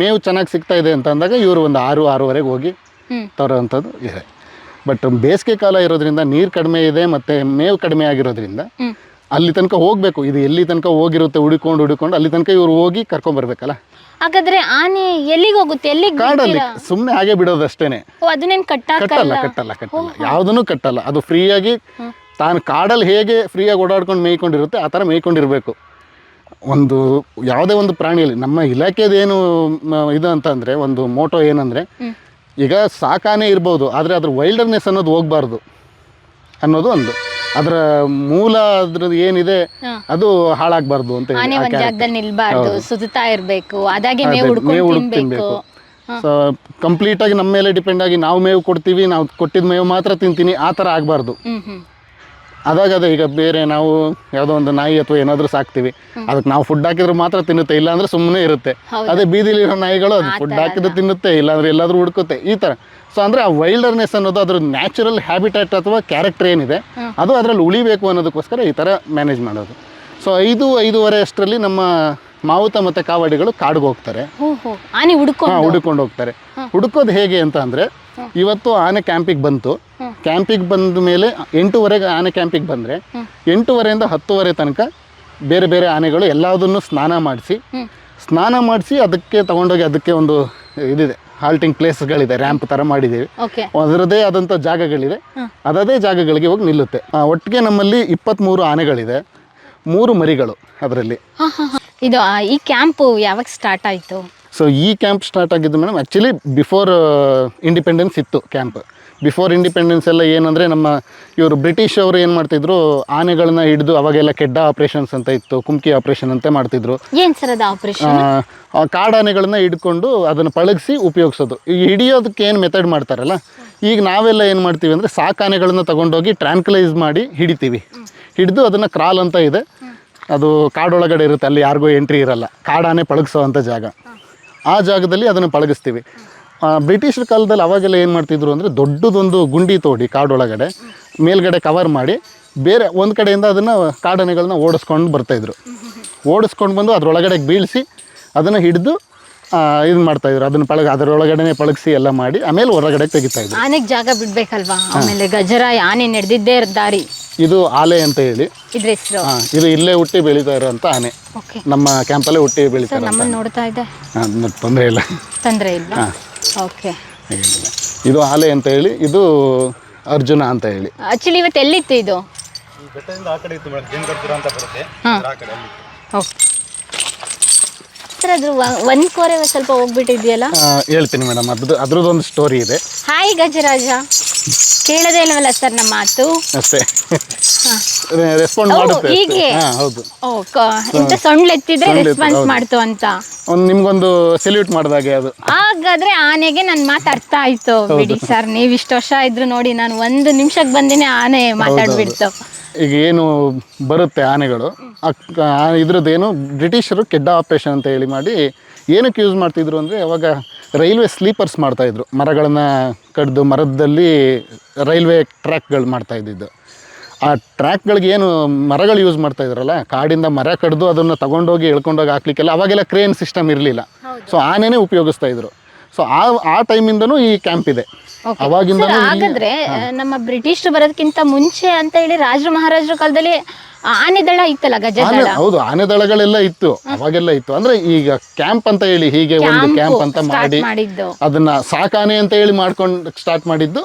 ಮೇವು ಚೆನ್ನಾಗಿ ಸಿಗ್ತಾ ಇದೆ ಅಂತ ಅಂದಾಗ ಇವರು ಒಂದು ಆರು ಆರೂವರೆಗೆ ಹೋಗಿ. ತರೋವಂಥದ್ದು ಇದೆ. ಬಟ್ ಬೇಸಿಗೆ ಕಾಲ ಇರೋದ್ರಿಂದ ನೀರು ಕಡಿಮೆ ಇದೆ ಮತ್ತು ಮೇವು ಕಡಿಮೆ ಆಗಿರೋದ್ರಿಂದ ಅಲ್ಲಿ ತನಕ ಹೋಗಬೇಕು. ಇದು ಎಲ್ಲಿ ತನಕ ಹೋಗಿರುತ್ತೆ ಹುಡುಕೊಂಡು ಹುಡುಕೊಂಡು ಅಲ್ಲಿ ತನಕ ಇವರು ಹೋಗಿ ಕರ್ಕೊಂಬರ್ಬೇಕಲ್ಲ. ಹಾಗಾದ್ರೆ ಆನೆ ಎಲ್ಲಿಗೆ ಹೋಗುತ್ತೆ? ಎಲ್ಲಿಗೆ ಕಾಡಲ್ಲಿ. ಸುಮ್ಮನೆ ಹಾಗೆ ಬಿಡೋದಷ್ಟೇನೆ. ಓ ಅದನ್ನೇನು ಕಟ್ಟಲ್ಲ ಕಟ್ಟಲ್ಲ ಕಟ್ಟಲ್ಲ. ಯಾವುದನ್ನು ಕಟ್ಟಲ್ಲ. ಅದು ಫ್ರೀಯಾಗಿ ತಾನು ಕಾಡಲ್ಲಿ ಹೇಗೆ ಫ್ರೀಯಾಗಿ ಓಡಾಡ್ಕೊಂಡು ಮೇಯ್ಕೊಂಡಿರುತ್ತೆ ಆ ಥರ ಮೇಯ್ಕೊಂಡಿರಬೇಕು. ಒಂದು ಯಾವುದೇ ಒಂದು ಪ್ರಾಣಿಯಲ್ಲಿ ನಮ್ಮ ಇಲಾಖೆದೇನು ಏನು ಇದು ಅಂತಂದರೆ ಒಂದು ಮೋಟೋ ಏನಂದರೆ ಈಗ ಸಾಕಾನೆ ಇರ್ಬೋದು ಆದರೆ ಅದ್ರ ವೈಲ್ಡರ್ನೆಸ್ ಅನ್ನೋದು ಹೋಗ್ಬಾರ್ದು. ಅನ್ನೋದು ಒಂದು. ಅದರ ಮೂಲ ಅದ್ರದ್ದು ಏನಿದೆ ಅದು ಹಾಳಾಗಬಾರ್ದು ಅಂತ ಹೇಳಿ ಆನೆ ಒಂದ್ ಜಾಗದಲ್ಲಿ ನಿಲ್ಬಾರ್ದು ಸುತ್ತಾ ಇರ್ಬೇಕು. ಅದಾಗೆ ಮೇವು ಹುಡ್ಕೊಂಡು ಹುಡುಕ್ ತಿನ್ಬೇಕು. ಆಗಿ ಸೊ ನಮ್ಮ ಮೇಲೆ ಡಿಪೆಂಡ್ ಆಗಿ ನಾವು ಮೇವು ಕೊಡ್ತೀವಿ ನಾವು ಕೊಟ್ಟಿದ ಮೇವು ಮಾತ್ರ ತಿಂತೀನಿ ಆ ಥರ ಆಗಬಾರ್ದು. ಅದಾಗ ಅದೇ ಈಗ ಬೇರೆ ನಾವು ಯಾವುದೋ ಒಂದು ನಾಯಿ ಅಥವಾ ಏನಾದರೂ ಸಾಕ್ತೀವಿ ಅದಕ್ಕೆ ನಾವು ಫುಡ್ ಹಾಕಿದ್ರೆ ಮಾತ್ರ ತಿನ್ನುತ್ತೆ ಇಲ್ಲ ಅಂದ್ರೆ ಸುಮ್ಮನೆ ಇರುತ್ತೆ ಅದೇ ಬೀದಿಲಿರೋ ನಾಯಿಗಳು ಅದು ಫುಡ್ ಹಾಕಿದ್ರೆ ತಿನ್ನುತ್ತೆ ಇಲ್ಲಾಂದ್ರೆ ಎಲ್ಲಾದರೂ ಹುಡುಕುತ್ತೆ ಈ ಥರ. ಸೊ ಅಂದರೆ ಆ ವೈಲ್ಡರ್ನೆಸ್ ಅನ್ನೋದು ಅದ್ರ ನ್ಯಾಚುರಲ್ ಹ್ಯಾಬಿಟೇಟ್ ಅಥವಾ ಕ್ಯಾರೆಕ್ಟರ್ ಏನಿದೆ ಅದು ಅದರಲ್ಲಿ ಉಳಿಬೇಕು ಅನ್ನೋದಕ್ಕೋಸ್ಕರ ಈ ಥರ ಮ್ಯಾನೇಜ್ ಮಾಡೋದು. ಸೊ ಐದು ಐದೂವರೆ ಅಷ್ಟರಲ್ಲಿ ನಮ್ಮ ಮಾವುತ ಮತ್ತು ಕಾವಡಿಗಳು ಕಾಡಿಗೆ ಹೋಗ್ತಾರೆ ಹೋ ಹುಡುಕೊಂಡು ಹೋಗ್ತಾರೆ. ಹುಡುಕೋದು ಹೇಗೆ ಅಂತ ಅಂದರೆ ಇವತ್ತು ಆನೆ ಕ್ಯಾಂಪಿಗೆ ಬಂತು. ಕ್ಯಾಂಪಿಗೆ ಬಂದ ಮೇಲೆ ಎಂಟೂವರೆಗೆ ಆನೆ ಕ್ಯಾಂಪಿಗೆ ಬಂದರೆ ಎಂಟೂವರೆಯಿಂದ ಹತ್ತುವರೆ ತನಕ ಬೇರೆ ಬೇರೆ ಆನೆಗಳು ಎಲ್ಲದನ್ನು ಸ್ನಾನ ಮಾಡಿಸಿ ಸ್ನಾನ ಮಾಡಿಸಿ ಅದಕ್ಕೆ ತಗೊಂಡೋಗಿ ಅದಕ್ಕೆ ಒಂದು ಇದಿದೆ ಹಾಲ್ಟಿಂಗ್ ಪ್ಲೇಸ್ಗಳಿದೆ ರ್ಯಾಂಪ್ ಥರ ಮಾಡಿದ್ದೀವಿ. ಅದರದೇ ಆದಂಥ ಜಾಗಗಳಿದೆ ಅದದೇ ಜಾಗಗಳಿಗೆ ಹೋಗಿ ನಿಲ್ಲುತ್ತೆ. ಒಟ್ಟಿಗೆ ನಮ್ಮಲ್ಲಿ ಇಪ್ಪತ್ತ್ಮೂರು ಆನೆಗಳಿದೆ. ಮೂರು ಮರಿಗಳು ಅದರಲ್ಲಿ. ಇದು ಈ ಕ್ಯಾಂಪು ಯಾವಾಗ ಸ್ಟಾರ್ಟ್ ಆಯ್ತು? ಸೊ ಈ ಕ್ಯಾಂಪ್ ಸ್ಟಾರ್ಟ್ ಆಗಿದ್ದು ಮೇಡಮ್ ಆ್ಯಕ್ಚುಲಿ ಬಿಫೋರ್ ಇಂಡಿಪೆಂಡೆನ್ಸ್ ಇತ್ತು ಕ್ಯಾಂಪ್ ಬಿಫೋರ್ ಇಂಡಿಪೆಂಡೆನ್ಸ್ ಎಲ್ಲ ಏನಂದರೆ ನಮ್ಮ ಇವರು ಬ್ರಿಟಿಷ್ ಅವರು ಏನು ಮಾಡ್ತಿದ್ರು ಆನೆಗಳನ್ನ ಹಿಡಿದು ಅವಾಗೆಲ್ಲ ಕೆಡ್ಡ ಆಪ್ರೇಷನ್ಸ್ ಅಂತ ಇತ್ತು ಕುಮ್ಕಿ ಆಪ್ರೇಷನ್ ಅಂತ ಮಾಡ್ತಿದ್ರು. ಕಾಡಾನೆಗಳನ್ನ ಹಿಡ್ಕೊಂಡು ಅದನ್ನು ಪಳಗಿಸಿ ಉಪಯೋಗಿಸೋದು. ಈ ಹಿಡಿಯೋದಕ್ಕೆ ಏನು ಮೆಥಡ್ ಮಾಡ್ತಾರಲ್ಲ ಈಗ ನಾವೆಲ್ಲ ಏನು ಮಾಡ್ತೀವಿ ಅಂದರೆ ಸಾಕಾನೆಗಳನ್ನ ತಗೊಂಡೋಗಿ ಟ್ರಾನ್ಕ್ಲೈಸ್ ಮಾಡಿ ಹಿಡಿತೀವಿ. ಹಿಡಿದು ಅದನ್ನು ಕ್ರಾಲ್ ಅಂತ ಇದೆ. ಅದು ಕಾಡೊಳಗಡೆ ಇರುತ್ತೆ ಅಲ್ಲಿ ಯಾರಿಗೂ ಎಂಟ್ರಿ ಇರಲ್ಲ. ಕಾಡಾನೆ ಪಳಗಿಸೋ ಅಂಥ ಜಾಗ. ಆ ಜಾಗದಲ್ಲಿ ಅದನ್ನು ಪಳಗಿಸ್ತೀವಿ. ಬ್ರಿಟಿಷ್ ಬ್ರಿಟಿಷರ ಕಾಲದಲ್ಲಿ ಅವಾಗೆಲ್ಲ ಏನು ಮಾಡ್ತಿದ್ರು ಅಂದರೆ ದೊಡ್ಡದೊಂದು ಗುಂಡಿ ತೋಡಿ ಕಾಡೊಳಗಡೆ ಮೇಲ್ಗಡೆ ಕವರ್ ಮಾಡಿ ಬೇರೆ ಒಂದು ಕಡೆಯಿಂದ ಅದನ್ನು ಕಾಡನೆಗಳನ್ನ ಓಡಿಸ್ಕೊಂಡು ಬರ್ತಾಯಿದ್ರು ಓಡಿಸ್ಕೊಂಡು ಬಂದು ಅದರೊಳಗಡೆ ಬೀಳಿಸಿ ಅದನ್ನು ಹಿಡಿದು ಇದು ಮಾಡ್ತಾಯಿದ್ರು ಅದನ್ನು ಪಳಗ ಅದರೊಳಗಡೆ ಪಳಗಿಸಿ ಎಲ್ಲ ಮಾಡಿ ಆಮೇಲೆ ಹೊರಗಡೆ ತೆಗಿತಾಯಿದ್ರು ಆನೆಗೆ ಜಾಗ ಬಿಡಬೇಕಲ್ವಾ? ಆಮೇಲೆ ಗಜರಾಯ ಆನೆ ನಡೆದಿದ್ದೇ ದಾರಿ. ಇದು ಆಲೆ ಅಂತ ಹೇಳಿ. ಇದ್ರ ಹೆಸರು. ಹಾಂ ಇದು ಇಲ್ಲೇ ಹುಟ್ಟಿ ಬೆಳೀತಾ ಇರೋಂಥ ಆನೆ. ಓಕೆ. ನಮ್ಮ ಕ್ಯಾಂಪಲ್ಲೇ ಹುಟ್ಟಿ ಬೆಳೀತಾ ಸರ್ ಇರೋ ನಮ್ಮನ್ನ ನೋಡ್ತಾ ಇದೆ. ತೊಂದರೆ ಇಲ್ಲ. ತೊಂದರೆ ಇಲ್ಲ? ಓಕೆ. ಹಾಗೇನಿಲ್ಲ. ಇದು ಆಲೆ ಅಂತ ಹೇಳಿ ಇದು ಅರ್ಜುನ ಅಂತ ಹೇಳಿ. ಆಕ್ಚುಲಿ ಇವತ್ತು ಎಲ್ಲಿತ್ತು ಇದು? ಈ ಬೆಟ್ಟದಿಂದ ಆ ಕಡೆ ಇತ್ತು ಮೇಡಮ್ ಜೇನುಗಡ್ಪುರ ಅಂತ ಬರುತ್ತೆ. ಹಾ. ಆ ಕಡೆ ಅಲ್ಲಿ ಓಕೆ. ಸರ್ ಅದು ಒಂದು ಕೋರೆ ಸ್ವಲ್ಪ ಹೋಗ್ಬಿಟ್ಟಿದೆಯಲ್ಲ? ಆ, ಹೇಳ್ತೀನಿ ಮೇಡಮ್ ಅದ್ರದ್ದು ಒಂದು ಸ್ಟೋರಿ ಇದೆ. ಹಾಯ್ ಗಜರಾಜ. ಕೇಳದೇ ಇಲ್ವಲ್ಲ ಸರ್ ನಮ್ಮ ಮಾತು? ಅಷ್ಟೇ. ರೆಸ್ಪಾಂಡ್ ಮಾಡುತ್ತೆ ಹೀಗೆ? ಹಾ ಹೌದು. ಓ ಕ- ಇಂಥ ಸೊಂಡ್ಲು ಎತ್ತಿದ್ರೆ ಸೊಂಡ್ಲು ಎತ್ತು, ರೆಸ್ಪಾನ್ಸ್ ಹೌದು. ಮಾಡ್ತು ಅಂತ. ಒಂದು ನಿಮ್ಗೊಂದು ಸೆಲ್ಯೂಟ್ ಮಾಡಿದಾಗೆ ಅದು. ಹಾಗಾದ್ರೆ ಆನೆಗೆ ನನ್ನ ಮಾತು ಅರ್ಥ ಆಯ್ತು. ಬಿಡಿ ಸರ್ ನೀವ್ ಇಷ್ಟು ವರ್ಷ ಇದ್ರು ನೋಡಿ ನಾನು ಒಂದು ನಿಮಿಷಕ್ಕೆ ಬಂದಿನಿ ಆನೆ ಮಾತಾಡ್ಬಿಡ್ತು. ಈಗ ಏನು ಬರುತ್ತೆ ಆನೆಗಳು? ಇದ್ರದ್ದೇನು ಬ್ರಿಟಿಷರು ಕೆಡ್ಡ ಆಪರೇಷನ್ ಅಂತ ಹೇಳಿ ಮಾಡಿ ಏನಕ್ಕೆ ಯೂಸ್ ಮಾಡ್ತಿದ್ರು ಅಂದ್ರೆ ಅವಾಗ ರೈಲ್ವೆ ಸ್ಲೀಪರ್ಸ್ ಮಾಡ್ತಾಯಿದ್ರು ಮರಗಳನ್ನು ಕಡ್ದು ಮರದಲ್ಲಿ ರೈಲ್ವೆ ಟ್ರ್ಯಾಕ್ಗಳು ಮಾಡ್ತಾ ಇದ್ದಿದ್ದು. ಆ ಟ್ರ್ಯಾಕ್ಗಳಿಗೆ ಏನು ಮರಗಳು ಯೂಸ್ ಮಾಡ್ತಾ ಇದ್ರಲ್ಲ ಕಾಡಿಂದ ಮರ ಕಡಿದು ಅದನ್ನು ತಗೊಂಡೋಗಿ ಎಳ್ಕೊಂಡೋಗಿ ಹಾಕ್ಲಿಕ್ಕೆಲ್ಲ ಅವಾಗೆಲ್ಲ ಕ್ರೇನ್ ಸಿಸ್ಟಮ್ ಇರಲಿಲ್ಲ. ಸೊ ಆನೆನೇ ಉಪಯೋಗಿಸ್ತಾ ಇದ್ರು. ಸೊ ಆ ಆ ಟೈಮಿಂದನೂ ಈ ಕ್ಯಾಂಪ್ ಇದೆ. ಅವಾಗಿಂದ ಹಾಗಾದ್ರೆ ನಮ್ಮ ಬ್ರಿಟಿಷರು ಬರೋದಕ್ಕಿಂತ ಮುಂಚೆ ಅಂತ ಹೇಳಿ ರಾಜರು ಮಹಾರಾಜರ ಕಾಲದಲ್ಲಿ ಆನೆ ದಳ ಇತ್ತಲ್ಲ ಗಜ ಹೌದು ಆನೆ ದಳಗಳೆಲ್ಲ ಇತ್ತು ಅವಾಗೆಲ್ಲ ಇತ್ತು. ಅಂದ್ರೆ ಈಗ ಕ್ಯಾಂಪ್ ಅಂತ ಹೇಳಿ ಹೀಗೆ ಒಂದು ಕ್ಯಾಂಪ್ ಅಂತ ಮಾಡಿ ಅದನ್ನ ಸಾಕಾನೆ ಅಂತ ಹೇಳಿ ಮಾಡ್ಕೊಂಡು ಸ್ಟಾರ್ಟ್ ಮಾಡಿದ್ದು